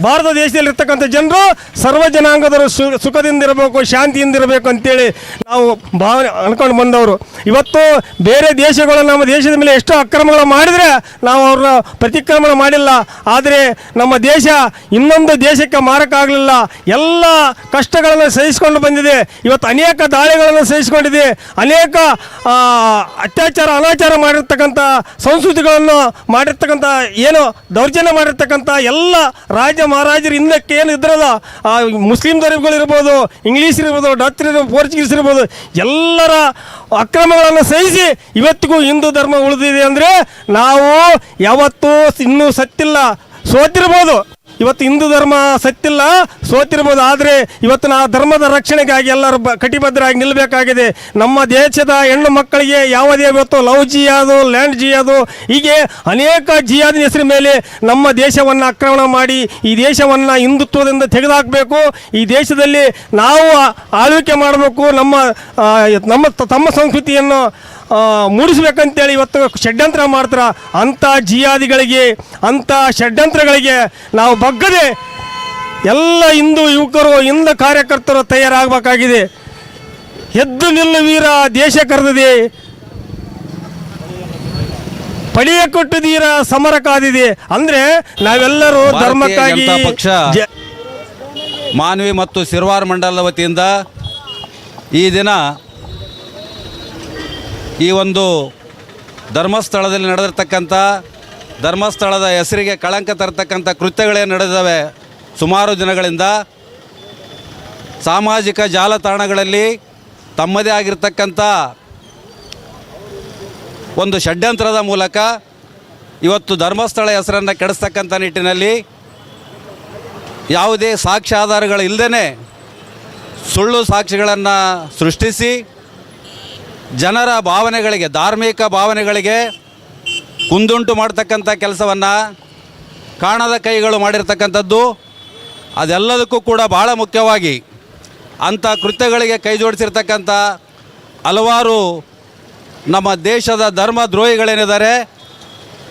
ಭಾರತ ದೇಶದಲ್ಲಿರ್ತಕ್ಕಂಥ ಜನರು ಸರ್ವ ಜನಾಂಗದವರು ಸು ಸುಖದಿಂದಿರಬೇಕು ಶಾಂತಿಯಿಂದಿರಬೇಕು ಅಂತೇಳಿ ನಾವು ಭಾವನೆ, ಅನ್ಕೊಂಡು ಬಂದವರು. ಇವತ್ತು ಬೇರೆ ದೇಶಗಳು ನಮ್ಮ ದೇಶದ ಮೇಲೆ ಎಷ್ಟು ಅಕ್ರಮಗಳು ಮಾಡಿದರೆ ನಾವು ಅವ್ರನ್ನ ಪ್ರತಿಕ್ರಮಣ ಮಾಡಿಲ್ಲ. ಆದರೆ ನಮ್ಮ ದೇಶ ಇನ್ನೊಂದು ದೇಶಕ್ಕೆ ಮಾರಕ್ಕಾಗಲಿಲ್ಲ. ಎಲ್ಲ ಕಷ್ಟಗಳನ್ನು ಸಹಿಸಿಕೊಂಡು ಬಂದಿದೆ. ಇವತ್ತು ಅನೇಕ ದಾಳಿಗಳನ್ನು ಸಹಿಸಿಕೊಂಡಿದೆ. ಅನೇಕ ಅತ್ಯಾಚಾರ, ಅನಾಚಾರ ಮಾಡಿರ್ತಕ್ಕಂಥ ಸಂಸ್ಕೃತಿಗಳನ್ನು ಮಾಡಿರ್ತಕ್ಕಂಥ, ಏನು ದೌರ್ಜನ್ಯ ಮಾಡಿರ್ತಕ್ಕಂಥ ಎಲ್ಲ ರಾಜ್ಯ ಮಹಾರಾಜರು ಹಿಂದಕ್ಕೆ ಏನು ಇದ್ರಲ್ಲ, ಆ ಮುಸ್ಲಿಂ ಧರ್ಮಗಳಿರ್ಬೋದು ಇಂಗ್ಲೀಷ್ ಇರ್ಬೋದು ಡಾಕ್ಟರ್ ಇರ್ಬೋದು, ಪೋರ್ಚುಗೀಸ್ ಇರ್ಬೋದು, ಎಲ್ಲರ ಅಕ್ರಮಗಳನ್ನು ಸಹಿಸಿ ಇವತ್ತಿಗೂ ಹಿಂದೂ ಧರ್ಮ ಉಳಿದಿದೆ ಅಂದರೆ ನಾವು ಯಾವತ್ತೂ ಇನ್ನೂ ಸತ್ತಿಲ್ಲ. ಸೋತಿರ್ಬೋದು. ಇವತ್ತು ಹಿಂದೂ ಧರ್ಮ ಸತ್ತಿಲ್ಲ, ಸೋತಿರ್ಬೋದು. ಆದರೆ ಇವತ್ತು ನಾ ಧರ್ಮದ ರಕ್ಷಣೆಗಾಗಿ ಎಲ್ಲರೂ ಬ ಕಟಿಬದ್ಧರಾಗಿ ನಿಲ್ಲಬೇಕಾಗಿದೆ ನಮ್ಮ ದೇಶದ ಹೆಣ್ಣು ಮಕ್ಕಳಿಗೆ ಯಾವುದೇ ಇವತ್ತು ಲವ್ ಜಿಯಾದು, ಲ್ಯಾಂಡ್ ಜಿಯಾದು, ಹೀಗೆ ಅನೇಕ ಜಿಯಾದಿನ ಹೆಸರು ಮೇಲೆ ನಮ್ಮ ದೇಶವನ್ನು ಆಕ್ರಮಣ ಮಾಡಿ, ಈ ದೇಶವನ್ನು ಹಿಂದುತ್ವದಿಂದ ತೆಗೆದುಹಾಕಬೇಕು. ಈ ದೇಶದಲ್ಲಿ ನಾವು ಆಳ್ವಿಕೆ ಮಾಡಬೇಕು. ನಮ್ಮ ನಮ್ಮ ತಮ್ಮ ಸಂಸ್ಕೃತಿಯನ್ನು ಮೂಡಿಸ್ಬೇಕಂತೇಳಿ ಇವತ್ತು ಷಡ್ಯಂತ್ರ ಮಾಡ್ತಾರ. ಅಂಥ ಜಿಯಾದಿಗಳಿಗೆ ಅಂಥ ಷಡ್ಯಂತ್ರಗಳಿಗೆ ನಾವು ಬಗ್ಗದೆ ಎಲ್ಲ ಹಿಂದೂ ಯುವಕರು ಹಿಂದ ಕಾರ್ಯಕರ್ತರು ತಯಾರಾಗಬೇಕಾಗಿದೆ. ಎದ್ದು ನಿಲ್ಲು ವೀರ ದೇಶ ಕರೆದಿದೆ. ಪಡಿಯ ಕೊಟ್ಟದೀರ ಸಮರ ಕಾದಿದೆ. ಅಂದ್ರೆ ನಾವೆಲ್ಲರೂ ಧರ್ಮಕ್ಕಾಗಿ ಪಕ್ಷ ಮಾನ್ವಿ ಮತ್ತು ಸಿರ್ವಾರ್ ಮಂಡಲದ ವತಿಯಿಂದ ಈ ದಿನ ಈ ಒಂದು ಧರ್ಮಸ್ಥಳದಲ್ಲಿ ನಡೆದಿರ್ತಕ್ಕಂಥ ಧರ್ಮಸ್ಥಳದ ಹೆಸರಿಗೆ ಕಳಂಕ ತರತಕ್ಕಂಥ ಕೃತ್ಯಗಳೇ ನಡೆದವೆ ಸುಮಾರು ದಿನಗಳಿಂದ. ಸಾಮಾಜಿಕ ಜಾಲತಾಣಗಳಲ್ಲಿ ತಮ್ಮದೇ ಆಗಿರ್ತಕ್ಕಂಥ ಒಂದು ಷಡ್ಯಂತ್ರದ ಮೂಲಕ ಇವತ್ತು ಧರ್ಮಸ್ಥಳ ಹೆಸರನ್ನು ಕೆಡಿಸ್ತಕ್ಕಂಥ ನಿಟ್ಟಿನಲ್ಲಿ ಯಾವುದೇ ಸಾಕ್ಷ್ಯಾಧಾರಗಳು ಇಲ್ಲದೇ ಸುಳ್ಳು ಸಾಕ್ಷಿಗಳನ್ನು ಸೃಷ್ಟಿಸಿ ಜನರ ಭಾವನೆಗಳಿಗೆ, ಧಾರ್ಮಿಕ ಭಾವನೆಗಳಿಗೆ ಕುಂದುಂಟು ಮಾಡ್ತಕ್ಕಂಥ ಕೆಲಸವನ್ನು ಕಾಣದ ಕೈಗಳು ಮಾಡಿರ್ತಕ್ಕಂಥದ್ದು, ಅದೆಲ್ಲದಕ್ಕೂ ಕೂಡ ಭಾಳ ಮುಖ್ಯವಾಗಿ ಅಂಥ ಕೃತ್ಯಗಳಿಗೆ ಕೈ ಜೋಡಿಸಿರ್ತಕ್ಕಂಥ ಹಲವಾರು ನಮ್ಮ ದೇಶದ ಧರ್ಮ ದ್ರೋಹಿಗಳೇನಿದ್ದಾರೆ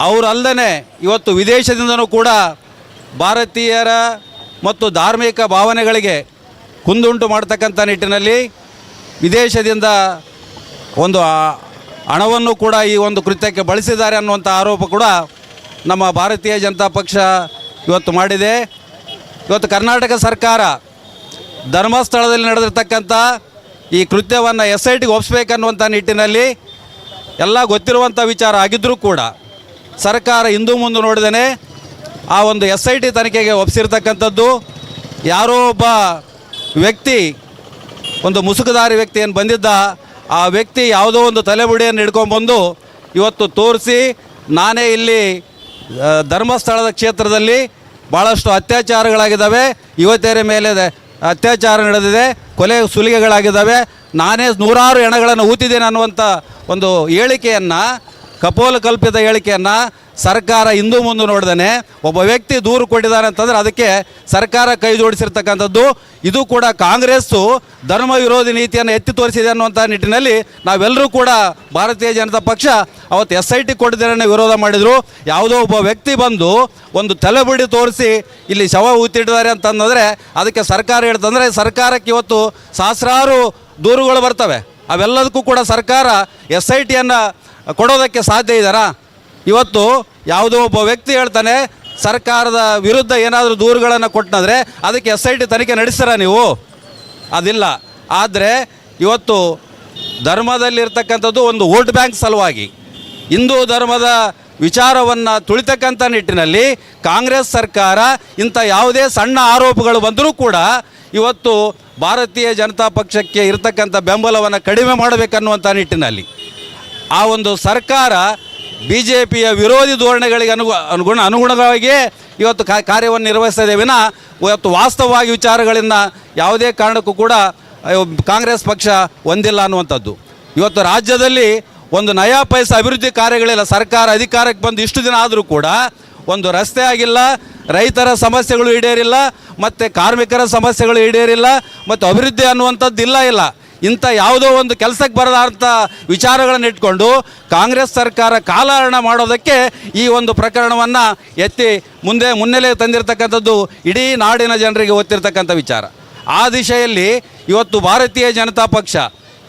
ಅವರಲ್ಲದೆ ಇವತ್ತು ವಿದೇಶದಿಂದನೂ ಕೂಡ ಭಾರತೀಯರ ಮತ್ತು ಧಾರ್ಮಿಕ ಭಾವನೆಗಳಿಗೆ ಕುಂದುಂಟು ಮಾಡ್ತಕ್ಕಂಥ ನಿಟ್ಟಿನಲ್ಲಿ ವಿದೇಶದಿಂದ ಒಂದು ಹಣವನ್ನು ಕೂಡ ಈ ಒಂದು ಕೃತ್ಯಕ್ಕೆ ಬಳಸಿದ್ದಾರೆ ಅನ್ನುವಂಥ ಆರೋಪ ಕೂಡ ನಮ್ಮ ಭಾರತೀಯ ಜನತಾ ಪಕ್ಷ ಇವತ್ತು ಮಾಡಿದೆ. ಇವತ್ತು ಕರ್ನಾಟಕ ಸರ್ಕಾರ ಧರ್ಮಸ್ಥಳದಲ್ಲಿ ನಡೆದಿರ್ತಕ್ಕಂಥ ಈ ಕೃತ್ಯವನ್ನು ಎಸ್ ಐ ಟಿಗೆ ಒಪ್ಪಿಸ್ಬೇಕನ್ನುವಂಥ ನಿಟ್ಟಿನಲ್ಲಿ ಎಲ್ಲ ಗೊತ್ತಿರುವಂಥ ವಿಚಾರ ಆಗಿದ್ದರೂ ಕೂಡ ಸರ್ಕಾರ ಹಿಂದೂ ಮುಂದೆ ನೋಡಿದೇ ಆ ಒಂದು ಎಸ್ ಐ ಟಿ ತನಿಖೆಗೆ ಒಪ್ಪಿಸಿರ್ತಕ್ಕಂಥದ್ದು ಯಾರೋ ಒಬ್ಬ ವ್ಯಕ್ತಿ, ಒಂದು ಮುಸುಕುದಾರಿ ವ್ಯಕ್ತಿ ಏನು ಬಂದಿದ್ದ ಆ ವ್ಯಕ್ತಿ ಯಾವುದೋ ಒಂದು ತಲೆಬುಡಿಯನ್ನು ಹಿಡ್ಕೊಂಡ್ಬಂದು ಇವತ್ತು ತೋರಿಸಿ, ನಾನೇ ಇಲ್ಲಿ ಧರ್ಮಸ್ಥಳದ ಕ್ಷೇತ್ರದಲ್ಲಿ ಭಾಳಷ್ಟು ಅತ್ಯಾಚಾರಗಳಾಗಿದ್ದಾವೆ. ಯುವತಿಯರ ಮೇಲೆ ಅತ್ಯಾಚಾರ ನಡೆದಿದೆ, ಕೊಲೆ ಸುಲಿಗೆಗಳಾಗಿದ್ದಾವೆ. ನಾನೇ ನೂರಾರು ಹೆಣಗಳನ್ನು ಊತಿದ್ದೇನೆ ಅನ್ನುವಂಥ ಒಂದು ಹೇಳಿಕೆಯನ್ನು ಕಪೋಲ ಕಲ್ಪಿತ ಹೇಳಿಕೆಯನ್ನು ಸರ್ಕಾರ ಹಿಂದೂ ಮುಂದೆ ನೋಡಿದಾನೆ. ಒಬ್ಬ ವ್ಯಕ್ತಿ ದೂರು ಕೊಟ್ಟಿದ್ದಾನೆ ಅಂತಂದರೆ ಅದಕ್ಕೆ ಸರ್ಕಾರ ಕೈ ಜೋಡಿಸಿರ್ತಕ್ಕಂಥದ್ದು. ಇದು ಕೂಡ ಕಾಂಗ್ರೆಸ್ಸು ಧರ್ಮ ವಿರೋಧಿ ನೀತಿಯನ್ನು ಎತ್ತಿ ತೋರಿಸಿದೆ ಅನ್ನುವಂಥ ನಿಟ್ಟಿನಲ್ಲಿ ನಾವೆಲ್ಲರೂ ಕೂಡ ಭಾರತೀಯ ಜನತಾ ಪಕ್ಷ ಅವತ್ತು ಎಸ್ ಐ ಟಿ ಕೊಟ್ಟಿದ್ದರನ್ನು ವಿರೋಧ ಮಾಡಿದರು. ಯಾವುದೋ ಒಬ್ಬ ವ್ಯಕ್ತಿ ಬಂದು ಒಂದು ತಲೆಬಿಡಿ ತೋರಿಸಿ ಇಲ್ಲಿ ಶವ ಊತಿಟ್ಟಿದ್ದಾರೆ ಅಂತಂದರೆ ಅದಕ್ಕೆ ಸರ್ಕಾರ ಹೇಳ್ತಂದರೆ ಸರ್ಕಾರಕ್ಕೆ ಇವತ್ತು ಸಹಸ್ರಾರು ದೂರುಗಳು ಬರ್ತವೆ. ಅವೆಲ್ಲದಕ್ಕೂ ಕೂಡ ಸರ್ಕಾರ ಎಸ್ ಐ ಟಿಯನ್ನು ಕೊಡೋದಕ್ಕೆ ಸಾಧ್ಯ ಇದ್ದಾರಾ ಇವತ್ತು ಯಾವುದೋ ಒಬ್ಬ ವ್ಯಕ್ತಿ ಹೇಳ್ತಾನೆ, ಸರ್ಕಾರದ ವಿರುದ್ಧ ಏನಾದರೂ ದೂರುಗಳನ್ನು ಕೊಟ್ಟಂದರೆ ಅದಕ್ಕೆ ಎಸ್ ಐ ಟಿ ತನಿಖೆ ನಡೆಸ್ತೀರಾ ನೀವು? ಅದಿಲ್ಲ. ಆದರೆ ಇವತ್ತು ಧರ್ಮದಲ್ಲಿರ್ತಕ್ಕಂಥದ್ದು ಒಂದು ವೋಟ್ ಬ್ಯಾಂಕ್ ಸಲುವಾಗಿ. ಹಿಂದೂ ಧರ್ಮದ ವಿಚಾರವನ್ನು ತುಳಿತಕ್ಕಂಥ ನಿಟ್ಟಿನಲ್ಲಿ ಕಾಂಗ್ರೆಸ್ ಸರ್ಕಾರ ಇಂಥ ಯಾವುದೇ ಸಣ್ಣ ಆರೋಪಗಳು ಬಂದರೂ ಕೂಡ ಇವತ್ತು ಭಾರತೀಯ ಜನತಾ ಪಕ್ಷಕ್ಕೆ ಇರತಕ್ಕಂಥ ಬೆಂಬಲವನ್ನು ಕಡಿಮೆ ಮಾಡಬೇಕನ್ನುವಂಥ ನಿಟ್ಟಿನಲ್ಲಿ. ಆ ಒಂದು ಸರ್ಕಾರ ಬಿ ಜೆ ಪಿಯ ವಿರೋಧಿ ಧೋರಣೆಗಳಿಗೆ ಅನುಗು, ಅನುಗುಣ ಅನುಗುಣವಾಗಿಯೇ ಇವತ್ತು ಕಾರ್ಯವನ್ನು ನಿರ್ವಹಿಸ್ತಾ ವಿನ, ಇವತ್ತು ವಾಸ್ತವವಾಗಿ ವಿಚಾರಗಳಿಂದ ಯಾವುದೇ ಕಾರಣಕ್ಕೂ ಕೂಡ ಕಾಂಗ್ರೆಸ್ ಪಕ್ಷ ಹೊಂದಿಲ್ಲ ಅನ್ನುವಂಥದ್ದು. ಇವತ್ತು ರಾಜ್ಯದಲ್ಲಿ ಒಂದು ನಯಾ ಪೈಸ ಅಭಿವೃದ್ಧಿ ಕಾರ್ಯಗಳಿಲ್ಲ, ಸರ್ಕಾರ ಅಧಿಕಾರಕ್ಕೆ ಬಂದು ಇಷ್ಟು ದಿನ ಆದರೂ ಕೂಡ ಒಂದು ರಸ್ತೆ ಆಗಿಲ್ಲ, ರೈತರ ಸಮಸ್ಯೆಗಳು ಈಡೇರಿಲ್ಲ, ಮತ್ತು ಕಾರ್ಮಿಕರ ಸಮಸ್ಯೆಗಳು ಈಡೇರಿಲ್ಲ, ಮತ್ತು ಅಭಿವೃದ್ಧಿ ಅನ್ನುವಂಥದ್ದು ಇಲ್ಲ ಇಲ್ಲ. ಇಂಥ ಯಾವುದೋ ಒಂದು ಕೆಲಸಕ್ಕೆ ಬರದಂಥ ವಿಚಾರಗಳನ್ನು ಇಟ್ಕೊಂಡು ಕಾಂಗ್ರೆಸ್ ಸರ್ಕಾರ ಕಾಲಹರಣ ಮಾಡೋದಕ್ಕೆ ಈ ಒಂದು ಪ್ರಕರಣವನ್ನು ಎತ್ತಿ ಮುಂದೆ ಮುನ್ನೆಲೆ ತಂದಿರತಕ್ಕಂಥದ್ದು ಇಡೀ ನಾಡಿನ ಜನರಿಗೆ ಗೊತ್ತಿರತಕ್ಕಂಥ ವಿಚಾರ. ಆ ದಿಶೆಯಲ್ಲಿ ಇವತ್ತು ಭಾರತೀಯ ಜನತಾ ಪಕ್ಷ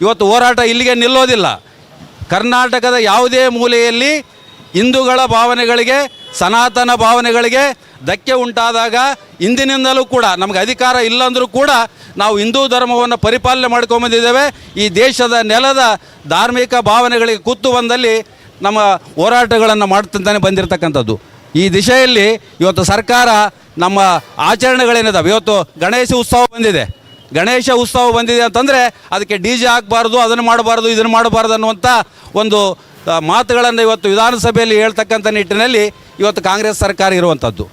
ಇವತ್ತು ಹೋರಾಟ ಇಲ್ಲಿಗೆ ನಿಲ್ಲೋದಿಲ್ಲ. ಕರ್ನಾಟಕದ ಯಾವುದೇ ಮೂಲೆಯಲ್ಲಿ ಹಿಂದೂಗಳ ಭಾವನೆಗಳಿಗೆ ಸನಾತನ ಭಾವನೆಗಳಿಗೆ ಧಕ್ಕೆ ಉಂಟಾದಾಗ ಇಂದಿನಿಂದಲೂ ಕೂಡ ನಮಗೆ ಅಧಿಕಾರ ಇಲ್ಲಂದರೂ ಕೂಡ ನಾವು ಹಿಂದೂ ಧರ್ಮವನ್ನು ಪರಿಪಾಲನೆ ಮಾಡ್ಕೊಂಬಂದಿದ್ದೇವೆ ಈ ದೇಶದ ನೆಲದ ಧಾರ್ಮಿಕ ಭಾವನೆಗಳಿಗೆ ಕುತ್ತು ಬಂದಲ್ಲಿ ನಮ್ಮ ಹೋರಾಟಗಳನ್ನು ಮಾಡ್ತಂತಾನೆ ಬಂದಿರತಕ್ಕಂಥದ್ದು. ಈ ದಿಶೆಯಲ್ಲಿ ಇವತ್ತು ಸರ್ಕಾರ ನಮ್ಮ ಆಚರಣೆಗಳೇನಿದಾವೆ? ಇವತ್ತು ಗಣೇಶ ಉತ್ಸವ ಬಂದಿದೆ. ಗಣೇಶ ಉತ್ಸವ ಬಂದಿದೆ ಅಂತಂದರೆ ಅದಕ್ಕೆ ಡಿ ಜೆ ಹಾಕಬಾರ್ದು ಅದನ್ನು ಮಾಡಬಾರ್ದು, ಇದನ್ನು ಮಾಡಬಾರ್ದು ಅನ್ನುವಂಥ ಒಂದು ಮಾತುಗಳನ್ನು ಇವತ್ತು ವಿಧಾನಸಭೆಯಲ್ಲಿ ಹೇಳ್ತಕ್ಕಂಥ ನಿಟ್ಟಿನಲ್ಲಿ ಇವತ್ತು ಕಾಂಗ್ರೆಸ್ ಸರ್ಕಾರ ಇರುವಂಥದ್ದು.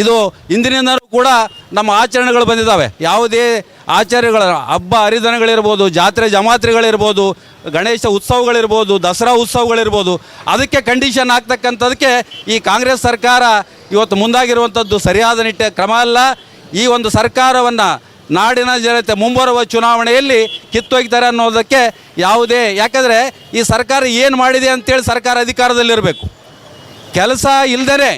ಇದು ಇಂದಿನಿಂದಲೂ ಕೂಡ ನಮ್ಮ ಆಚರಣೆಗಳು ಬಂದಿದ್ದಾವೆ. ಯಾವುದೇ ಆಚಾರ್ಯಗಳ ಹಬ್ಬ, ಹರಿದನಗಳಿರ್ಬೋದು, ಜಾತ್ರೆ ಜಮಾತ್ರೆಗಳಿರ್ಬೋದು, ಗಣೇಶ ಉತ್ಸವಗಳಿರ್ಬೋದು, ದಸರಾ ಉತ್ಸವಗಳಿರ್ಬೋದು, ಅದಕ್ಕೆ ಕಂಡೀಷನ್ ಆಗ್ತಕ್ಕಂಥದಕ್ಕೆ ಈ ಕಾಂಗ್ರೆಸ್ ಸರ್ಕಾರ ಇವತ್ತು ಮುಂದಾಗಿರುವಂಥದ್ದು ಸರಿಯಾದ ನಿಟ್ಟ ಕ್ರಮ ಅಲ್ಲ. ಈ ಒಂದು ಸರ್ಕಾರವನ್ನು ನಾಡಿನ ಜನತೆ ಮುಂಬರುವ ಚುನಾವಣೆಯಲ್ಲಿ ಕಿತ್ತೊಯ್ತಾರೆ ಅನ್ನೋದಕ್ಕೆ ಯಾವುದೇ, ಯಾಕಂದರೆ ಈ ಸರ್ಕಾರ ಏನು ಮಾಡಿದೆ ಅಂತೇಳಿ ಸರ್ಕಾರ ಅಧಿಕಾರದಲ್ಲಿರಬೇಕು. ಕೆಲಸ ಇಲ್ಲದೇ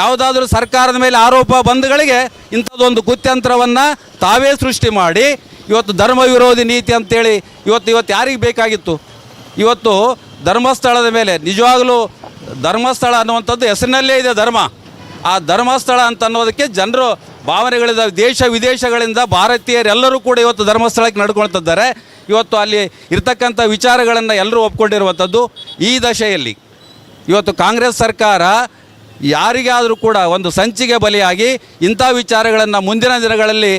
ಯಾವುದಾದ್ರೂ ಸರ್ಕಾರದ ಮೇಲೆ ಆರೋಪ ಬಂದಗಳಿಗೆ ಇಂಥದ್ದೊಂದು ಕುತ್ಯಂತ್ರವನ್ನು ತಾವೇ ಸೃಷ್ಟಿ ಮಾಡಿ, ಇವತ್ತು ಧರ್ಮ ವಿರೋಧಿ ನೀತಿ ಅಂತೇಳಿ ಇವತ್ತು ಇವತ್ತು ಯಾರಿಗೆ ಬೇಕಾಗಿತ್ತು? ಇವತ್ತು ಧರ್ಮಸ್ಥಳದ ಮೇಲೆ, ನಿಜವಾಗಲೂ ಧರ್ಮಸ್ಥಳ ಅನ್ನುವಂಥದ್ದು ಹೆಸರಿನಲ್ಲೇ ಇದೆ ಧರ್ಮ. ಆ ಧರ್ಮಸ್ಥಳ ಅಂತ ಅನ್ನೋದಕ್ಕೆ ಜನರು ಭಾವನೆಗಳಿದ ದೇಶ ವಿದೇಶಗಳಿಂದ ಭಾರತೀಯರೆಲ್ಲರೂ ಕೂಡ ಇವತ್ತು ಧರ್ಮಸ್ಥಳಕ್ಕೆ ನಡ್ಕೊಳ್ತಿದ್ದಾರೆ. ಇವತ್ತು ಅಲ್ಲಿ ಇರ್ತಕ್ಕಂಥ ವಿಚಾರಗಳನ್ನು ಎಲ್ಲರೂ ಒಪ್ಕೊಂಡಿರುವಂಥದ್ದು ಈ ದಶೆಯಲ್ಲಿ. ಇವತ್ತು ಕಾಂಗ್ರೆಸ್ ಸರ್ಕಾರ ಯಾರಿಗಾದರೂ ಕೂಡ ಒಂದು ಸಂಚಿಗೆ ಬಲಿಯಾಗಿ ಇಂಥ ವಿಚಾರಗಳನ್ನು ಮುಂದಿನ ದಿನಗಳಲ್ಲಿ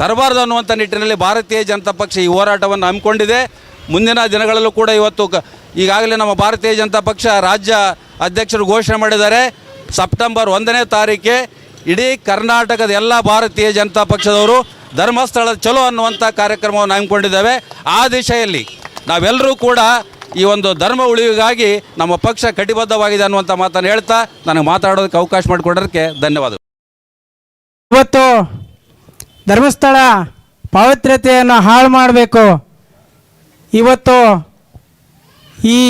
ತರಬಾರದು ಅನ್ನುವಂಥ ನಿಟ್ಟಿನಲ್ಲಿ ಭಾರತೀಯ ಜನತಾ ಪಕ್ಷ ಈ ಹೋರಾಟವನ್ನು ಹಮ್ಮಿಕೊಂಡಿದೆ. ಮುಂದಿನ ದಿನಗಳಲ್ಲೂ ಕೂಡ ಇವತ್ತು ಈಗಾಗಲೇ ನಮ್ಮ ಭಾರತೀಯ ಜನತಾ ಪಕ್ಷ ರಾಜ್ಯ ಅಧ್ಯಕ್ಷರು ಘೋಷಣೆ ಮಾಡಿದ್ದಾರೆ. ಸೆಪ್ಟೆಂಬರ್ ಒಂದನೇ ತಾರೀಕೆ ಇಡೀ ಕರ್ನಾಟಕದ ಎಲ್ಲ ಭಾರತೀಯ ಜನತಾ ಪಕ್ಷದವರು ಧರ್ಮಸ್ಥಳದ ಚಲೋ ಅನ್ನುವಂಥ ಕಾರ್ಯಕ್ರಮವನ್ನು ಹಮ್ಮಿಕೊಂಡಿದ್ದೇವೆ. ಆ ದಿಶೆಯಲ್ಲಿ ನಾವೆಲ್ಲರೂ ಕೂಡ ಈ ಒಂದು ಧರ್ಮ ಉಳಿವಿಗಾಗಿ ನಮ್ಮ ಪಕ್ಷ ಕಟಿಬದ್ಧವಾಗಿದೆ ಅನ್ನುವಂಥ ಮಾತನ್ನು ಹೇಳ್ತಾ ನನಗೆ ಮಾತಾಡೋದಕ್ಕೆ ಅವಕಾಶ ಮಾಡಿಕೊಡೋದಕ್ಕೆ ಧನ್ಯವಾದ ಇವತ್ತು ಧರ್ಮಸ್ಥಳ ಪಾವಿತ್ರ್ಯತೆಯನ್ನು ಹಾಳು ಮಾಡಬೇಕು. ಇವತ್ತು ಈ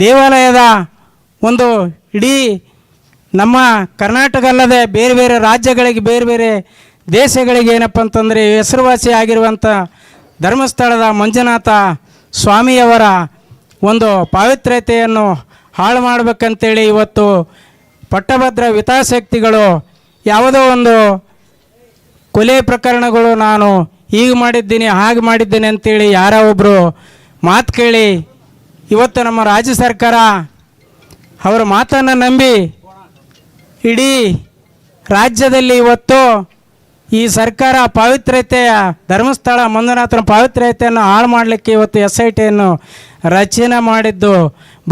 ದೇವಾಲಯದ ಒಂದು ಇಡೀ ನಮ್ಮ ಕರ್ನಾಟಕ ಅಲ್ಲದೆ ಬೇರೆ ಬೇರೆ ರಾಜ್ಯಗಳಿಗೆ, ಬೇರೆ ಬೇರೆ ದೇಶಗಳಿಗೆ ಏನಪ್ಪ ಅಂತಂದರೆ ಹೆಸರುವಾಸಿ ಆಗಿರುವಂಥ ಧರ್ಮಸ್ಥಳದ ಮಂಜುನಾಥ ಸ್ವಾಮಿಯವರ ಒಂದು ಪಾವಿತ್ರ್ಯತೆಯನ್ನು ಹಾಳು ಮಾಡಬೇಕಂತೇಳಿ ಇವತ್ತು ಪಟ್ಟಭದ್ರ ವಿತಾಸಕ್ತಿಗಳು ಯಾವುದೋ ಒಂದು ಕೊಲೆ ಪ್ರಕರಣಗಳು ನಾನು ಹೀಗೆ ಮಾಡಿದ್ದೀನಿ, ಹಾಗೆ ಮಾಡಿದ್ದೀನಿ ಅಂತೇಳಿ ಯಾರೋ ಒಬ್ಬರು ಮಾತು ಕೇಳಿ ಇವತ್ತು ನಮ್ಮ ರಾಜ್ಯ ಸರ್ಕಾರ ಅವರ ಮಾತನ್ನು ನಂಬಿ ಇಡೀ ರಾಜ್ಯದಲ್ಲಿ ಇವತ್ತು ಈ ಸರ್ಕಾರ ಪಾವಿತ್ರ್ಯತೆಯ ಧರ್ಮಸ್ಥಳ ಮಂಜುನಾಥನ ಪಾವಿತ್ರ್ಯತೆಯನ್ನು ಹಾಳು ಮಾಡಲಿಕ್ಕೆ ಇವತ್ತು ಎಸ್ ಐ ಟಿಯನ್ನು ರಚನೆ ಮಾಡಿದ್ದು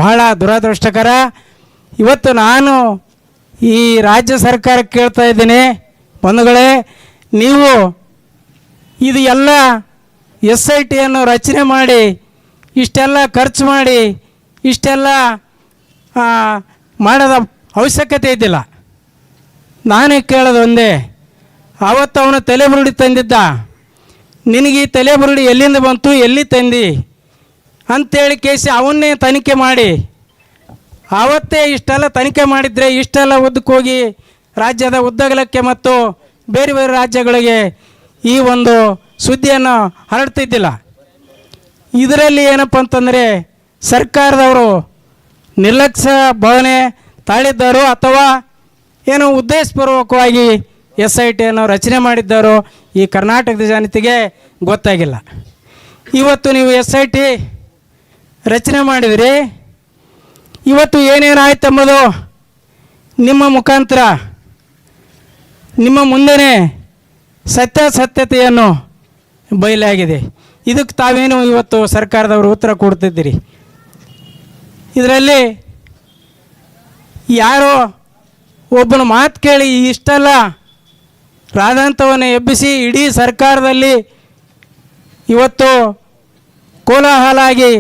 ಬಹಳ ದುರದೃಷ್ಟಕರ. ಇವತ್ತು ನಾನು ಈ ರಾಜ್ಯ ಸರ್ಕಾರಕ್ಕೆ ಕೇಳ್ತಾ ಇದ್ದೀನಿ. ಬಂಧುಗಳೇ, ನೀವು ಇದು ಎಲ್ಲ ಎಸ್ ಐ ಟಿಯನ್ನು ರಚನೆ ಮಾಡಿ, ಇಷ್ಟೆಲ್ಲ ಖರ್ಚು ಮಾಡಿ, ಇಷ್ಟೆಲ್ಲ ಮಾಡೋದ ಅವಶ್ಯಕತೆ ಇದ್ದಿಲ್ಲ. ನಾನೇ ಕೇಳೋದು ಒಂದೇ ಆವತ್ತು ಅವನು ತಲೆಬುರುಡಿ ತಂದಿದ್ದ. ನಿನಗೆ ಈ ತಲೆಬುರುಡಿ ಎಲ್ಲಿಂದ ಬಂತು? ಎಲ್ಲಿ ತಂದಿ? ಅಂತೇಳಿ ಕೇಸಿ ಅವನ್ನೇ ತನಿಖೆ ಮಾಡಿ. ಆವತ್ತೇ ಇಷ್ಟೆಲ್ಲ ತನಿಖೆ ಮಾಡಿದರೆ ಇಷ್ಟೆಲ್ಲ ಉದ್ದಕ್ಕೋಗಿ ರಾಜ್ಯದ ಉದ್ದಗಲಕ್ಕೆ ಮತ್ತು ಬೇರೆ ಬೇರೆ ರಾಜ್ಯಗಳಿಗೆ ಈ ಒಂದು ಸುದ್ದಿಯನ್ನು ಹರಡ್ತಿದ್ದಿಲ್ಲ. ಇದರಲ್ಲಿ ಏನಪ್ಪ ಅಂತಂದರೆ ಸರ್ಕಾರದವರು ನಿರ್ಲಕ್ಷ್ಯ ಭಾವನೆ ತಾಳಿದ್ದರು ಅಥವಾ ಏನೋ ಉದ್ದೇಶಪೂರ್ವಕವಾಗಿ ಎಸ್ ಐ ಟಿಯನ್ನು ರಚನೆ ಮಾಡಿದ್ದಾರೋ ಈ ಕರ್ನಾಟಕದ ಜನತೆಗೆ ಗೊತ್ತಾಗಿಲ್ಲ. ಇವತ್ತು ನೀವು ಎಸ್ ಐ ಟಿ ರಚನೆ ಮಾಡಿದ್ರಿ. ಇವತ್ತು ಏನೇನು ಎಂಬುದು ನಿಮ್ಮ ಮುಖಾಂತರ, ನಿಮ್ಮ ಮುಂದೆನೇ ಸತ್ಯಾಸತ್ಯತೆಯನ್ನು ಬಯಲಾಗಿದೆ. ಇದಕ್ಕೆ ತಾವೇನು ಇವತ್ತು ಸರ್ಕಾರದವರು ಉತ್ತರ ಕೊಡ್ತಿದ್ದೀರಿ? ಇದರಲ್ಲಿ ಯಾರೋ ಒಬ್ಬನ ಮಾತು ಕೇಳಿ ಇಷ್ಟೆಲ್ಲ ರಾಧಾಂತವನ್ನು ಎಬ್ಬಿಸಿ ಇಡೀ ಸರ್ಕಾರದಲ್ಲಿ ಇವತ್ತು ಕೋಲಾಹಲ ಆಗಿ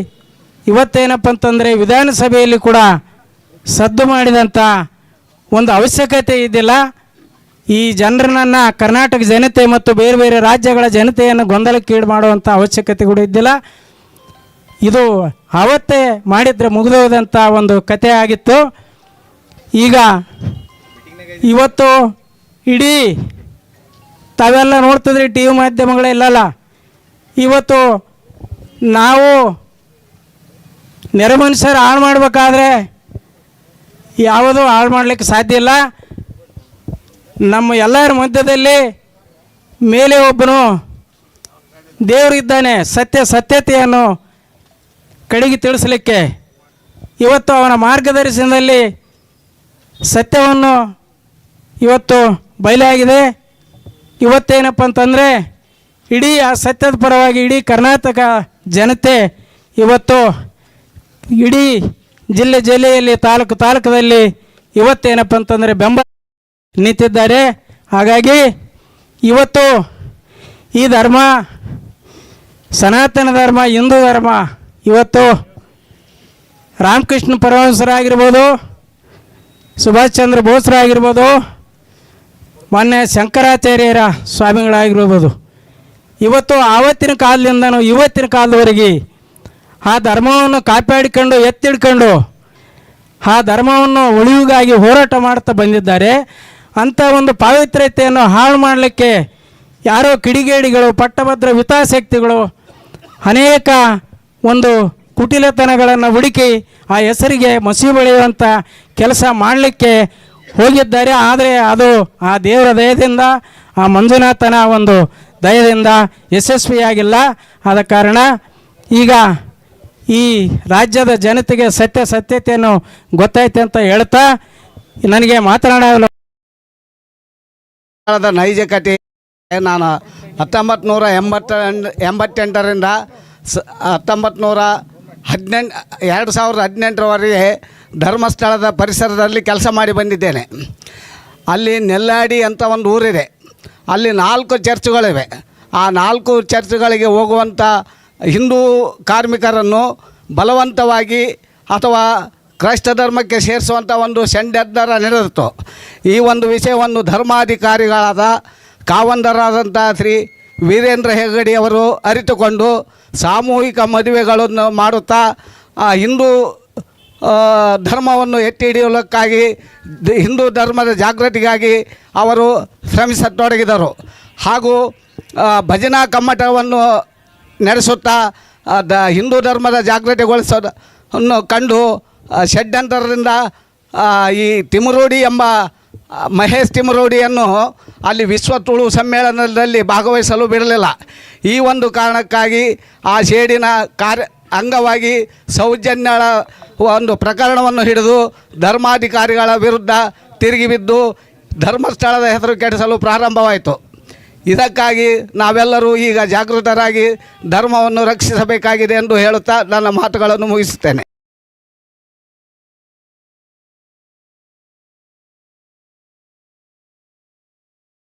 ಇವತ್ತೇನಪ್ಪ ಅಂತಂದರೆ ವಿಧಾನಸಭೆಯಲ್ಲಿ ಕೂಡ ಸದ್ದು ಮಾಡಿದಂಥ ಒಂದು ಅವಶ್ಯಕತೆ ಇದ್ದಿಲ್ಲ. ಈ ಜನರನ್ನು ಕರ್ನಾಟಕ ಜನತೆ ಮತ್ತು ಬೇರೆ ಬೇರೆ ರಾಜ್ಯಗಳ ಜನತೆಯನ್ನು ಗೊಂದಲಕ್ಕೀಡು ಮಾಡುವಂಥ ಅವಶ್ಯಕತೆ ಕೂಡ ಇದ್ದಿಲ್ಲ. ಇದು ಆವತ್ತೇ ಮಾಡಿದರೆ ಮುಗಿದೋದಂಥ ಒಂದು ಕತೆ ಆಗಿತ್ತು. ಈಗ ಇವತ್ತು ಇಡೀ ತಾವೆಲ್ಲ ನೋಡ್ತಿದ್ರಿ ಟಿ ವಿ ಮಾಧ್ಯಮಗಳೇ ಇಲ್ಲಲ್ಲ? ಇವತ್ತು ನಾವು ನೆರೆಮನುಷ್ಯರು ಹಾಳು ಮಾಡಬೇಕಾದ್ರೆ ಯಾವುದೂ ಹಾಳು ಮಾಡಲಿಕ್ಕೆ ಸಾಧ್ಯ ಇಲ್ಲ. ನಮ್ಮ ಎಲ್ಲರ ಮಧ್ಯದಲ್ಲಿ ಮೇಲೆ ಒಬ್ಬನು ದೇವರಿದ್ದಾನೆ ಸತ್ಯ ಸತ್ಯತೆಯನ್ನು ಕಡೆಗೆ ತಿಳಿಸಲಿಕ್ಕೆ. ಇವತ್ತು ಅವನ ಮಾರ್ಗದರ್ಶನದಲ್ಲಿ ಸತ್ಯವನ್ನು ಇವತ್ತು ಬಯಲಾಗಿದೆ. ಇವತ್ತೇನಪ್ಪ ಅಂತಂದರೆ ಇಡೀ ಆ ಸತ್ಯದ ಪರವಾಗಿ ಇಡೀ ಕರ್ನಾಟಕ ಜನತೆ ಇವತ್ತು ಇಡೀ ಜಿಲ್ಲೆ ಜಿಲ್ಲೆಯಲ್ಲಿ, ತಾಲೂಕು ತಾಲೂಕದಲ್ಲಿ ಇವತ್ತೇನಪ್ಪ ಅಂತಂದರೆ ಬೆಂಬಲ ನಿಂತಿದ್ದಾರೆ. ಹಾಗಾಗಿ ಇವತ್ತು ಈ ಧರ್ಮ, ಸನಾತನ ಧರ್ಮ, ಹಿಂದೂ ಧರ್ಮ ಇವತ್ತು ರಾಮಕೃಷ್ಣ ಪರಮಹಂಸರಾಗಿರ್ಬೋದು, ಸುಭಾಷ್ ಚಂದ್ರ ಬೋಸ್ರಾಗಿರ್ಬೋದು ಮೊನ್ನೆ ಶಂಕರಾಚಾರ್ಯರ ಸ್ವಾಮಿಗಳಾಗಿರ್ಬೋದು. ಇವತ್ತು ಆವತ್ತಿನ ಕಾಲದಿಂದನೂ ಇವತ್ತಿನ ಕಾಲದವರೆಗೆ ಆ ಧರ್ಮವನ್ನು ಕಾಪಾಡಿಕೊಂಡು, ಎತ್ತಿಡ್ಕೊಂಡು, ಆ ಧರ್ಮವನ್ನು ಉಳಿವಿಗಾಗಿ ಹೋರಾಟ ಮಾಡ್ತಾ ಬಂದಿದ್ದಾರೆ. ಅಂಥ ಒಂದು ಪಾವಿತ್ರ್ಯತೆಯನ್ನು ಹಾಳು ಮಾಡಲಿಕ್ಕೆ ಯಾರೋ ಕಿಡಿಗೇಡಿಗಳು, ಪಟ್ಟಭದ್ರ ಹಿತಾಸಕ್ತಿಗಳು ಅನೇಕ ಒಂದು ಕುಟಿಲತನಗಳನ್ನು ಹುಡುಕಿ ಆ ಹೆಸರಿಗೆ ಮಸಿ ಬೆಳೆಯುವಂಥ ಕೆಲಸ ಮಾಡಲಿಕ್ಕೆ ಹೋಗಿದ್ದಾರೆ, ಆದರೆ ಅದು ಆ ದೇವರ ದಯದಿಂದ, ಆ ಮಂಜುನಾಥನ ಒಂದು ದಯದಿಂದ ಯಶಸ್ವಿಯಾಗಿಲ್ಲ. ಆದ ಕಾರಣ ಈಗ ಈ ರಾಜ್ಯದ ಜನತೆಗೆ ಸತ್ಯ ಸತ್ಯತೆಯನ್ನು ಗೊತ್ತಾಯ್ತು ಅಂತ ಹೇಳ್ತಾ ನನಗೆ ಮಾತನಾಡಲು ನೈಜ ಕಥೆ ನಾನು ಹತ್ತೊಂಬತ್ತು ನೂರ ಎಂಬತ್ತ ಎಂಬತ್ತೆಂಟರಿಂದ ಸ ಹತ್ತೊಂಬತ್ತು ನೂರ ಹದಿನೆಂಟು, ಎರಡು ಸಾವಿರದ ಹದಿನೆಂಟರವರೆಗೆ ಧರ್ಮಸ್ಥಳದ ಪರಿಸರದಲ್ಲಿ ಕೆಲಸ ಮಾಡಿ ಬಂದಿದ್ದೇನೆ. ಅಲ್ಲಿ ನೆಲ್ಲಾಡಿ ಅಂತ ಒಂದು ಊರಿದೆ. ಅಲ್ಲಿ ನಾಲ್ಕು ಚರ್ಚ್ಗಳಿವೆ. ಆ ನಾಲ್ಕು ಚರ್ಚ್ಗಳಿಗೆ ಹೋಗುವಂಥ ಹಿಂದೂ ಕಾರ್ಮಿಕರನ್ನು ಬಲವಂತವಾಗಿ ಅಥವಾ ಕ್ರೈಸ್ತ ಧರ್ಮಕ್ಕೆ ಸೇರಿಸುವಂಥ ಒಂದು ಷಡ್ಯಂತರ ನಡೆದಿತ್ತು. ಈ ಒಂದು ವಿಷಯವನ್ನು ಧರ್ಮಾಧಿಕಾರಿಗಳಾದ ಕಾವಂದರಾದಂಥ ಶ್ರೀ ವೀರೇಂದ್ರ ಹೆಗಡಿ ಅವರು ಅರಿತುಕೊಂಡು ಸಾಮೂಹಿಕ ಮದುವೆಗಳನ್ನು ಮಾಡುತ್ತಾ ಹಿಂದೂ ಧರ್ಮವನ್ನು ಎತ್ತಿ ಹಿಡಿಯಲಕ್ಕಾಗಿ ಹಿಂದೂ ಧರ್ಮದ ಜಾಗೃತಿಗಾಗಿ ಅವರು ಶ್ರಮಿಸತೊಡಗಿದರು. ಹಾಗೂ ಭಜನಾ ಕಮ್ಮಟವನ್ನು ನಡೆಸುತ್ತಾ ದ, ಹಿಂದೂ ಧರ್ಮದ ಜಾಗೃತಿಗೊಳಿಸೋದನ್ನು ಕಂಡು ಷಡ್ಯಂತರದಿಂದ ಈ ತಿಮರೋಡಿ ಎಂಬ ಮಹೇಶ್ ತಿಮರೋಡಿಯನ್ನು ಅಲ್ಲಿ ವಿಶ್ವ ತುಳು ಸಮ್ಮೇಳನದಲ್ಲಿ ಭಾಗವಹಿಸಲು ಬಿಡಲಿಲ್ಲ. ಈ ಒಂದು ಕಾರಣಕ್ಕಾಗಿ ಆ ಶೇಡಿನ ಕಾರ್ಯ ಅಂಗವಾಗಿ ಸೌಜನ್ಯಳ ಒಂದು ಪ್ರಕರಣವನ್ನು ಹಿಡಿದು ಧರ್ಮಾಧಿಕಾರಿಗಳ ವಿರುದ್ಧ ತಿರುಗಿ ಬಿದ್ದು ಧರ್ಮಸ್ಥಳದ ಹೆಸರು ಕೆಡಿಸಲು ಪ್ರಾರಂಭವಾಯಿತು. ಇದಕ್ಕಾಗಿ ನಾವೆಲ್ಲರೂ ಈಗ ಜಾಗೃತರಾಗಿ ಧರ್ಮವನ್ನು ರಕ್ಷಿಸಬೇಕಾಗಿದೆ ಎಂದು ಹೇಳುತ್ತಾ ನನ್ನ ಮಾತುಗಳನ್ನು ಮುಗಿಸುತ್ತೇನೆ.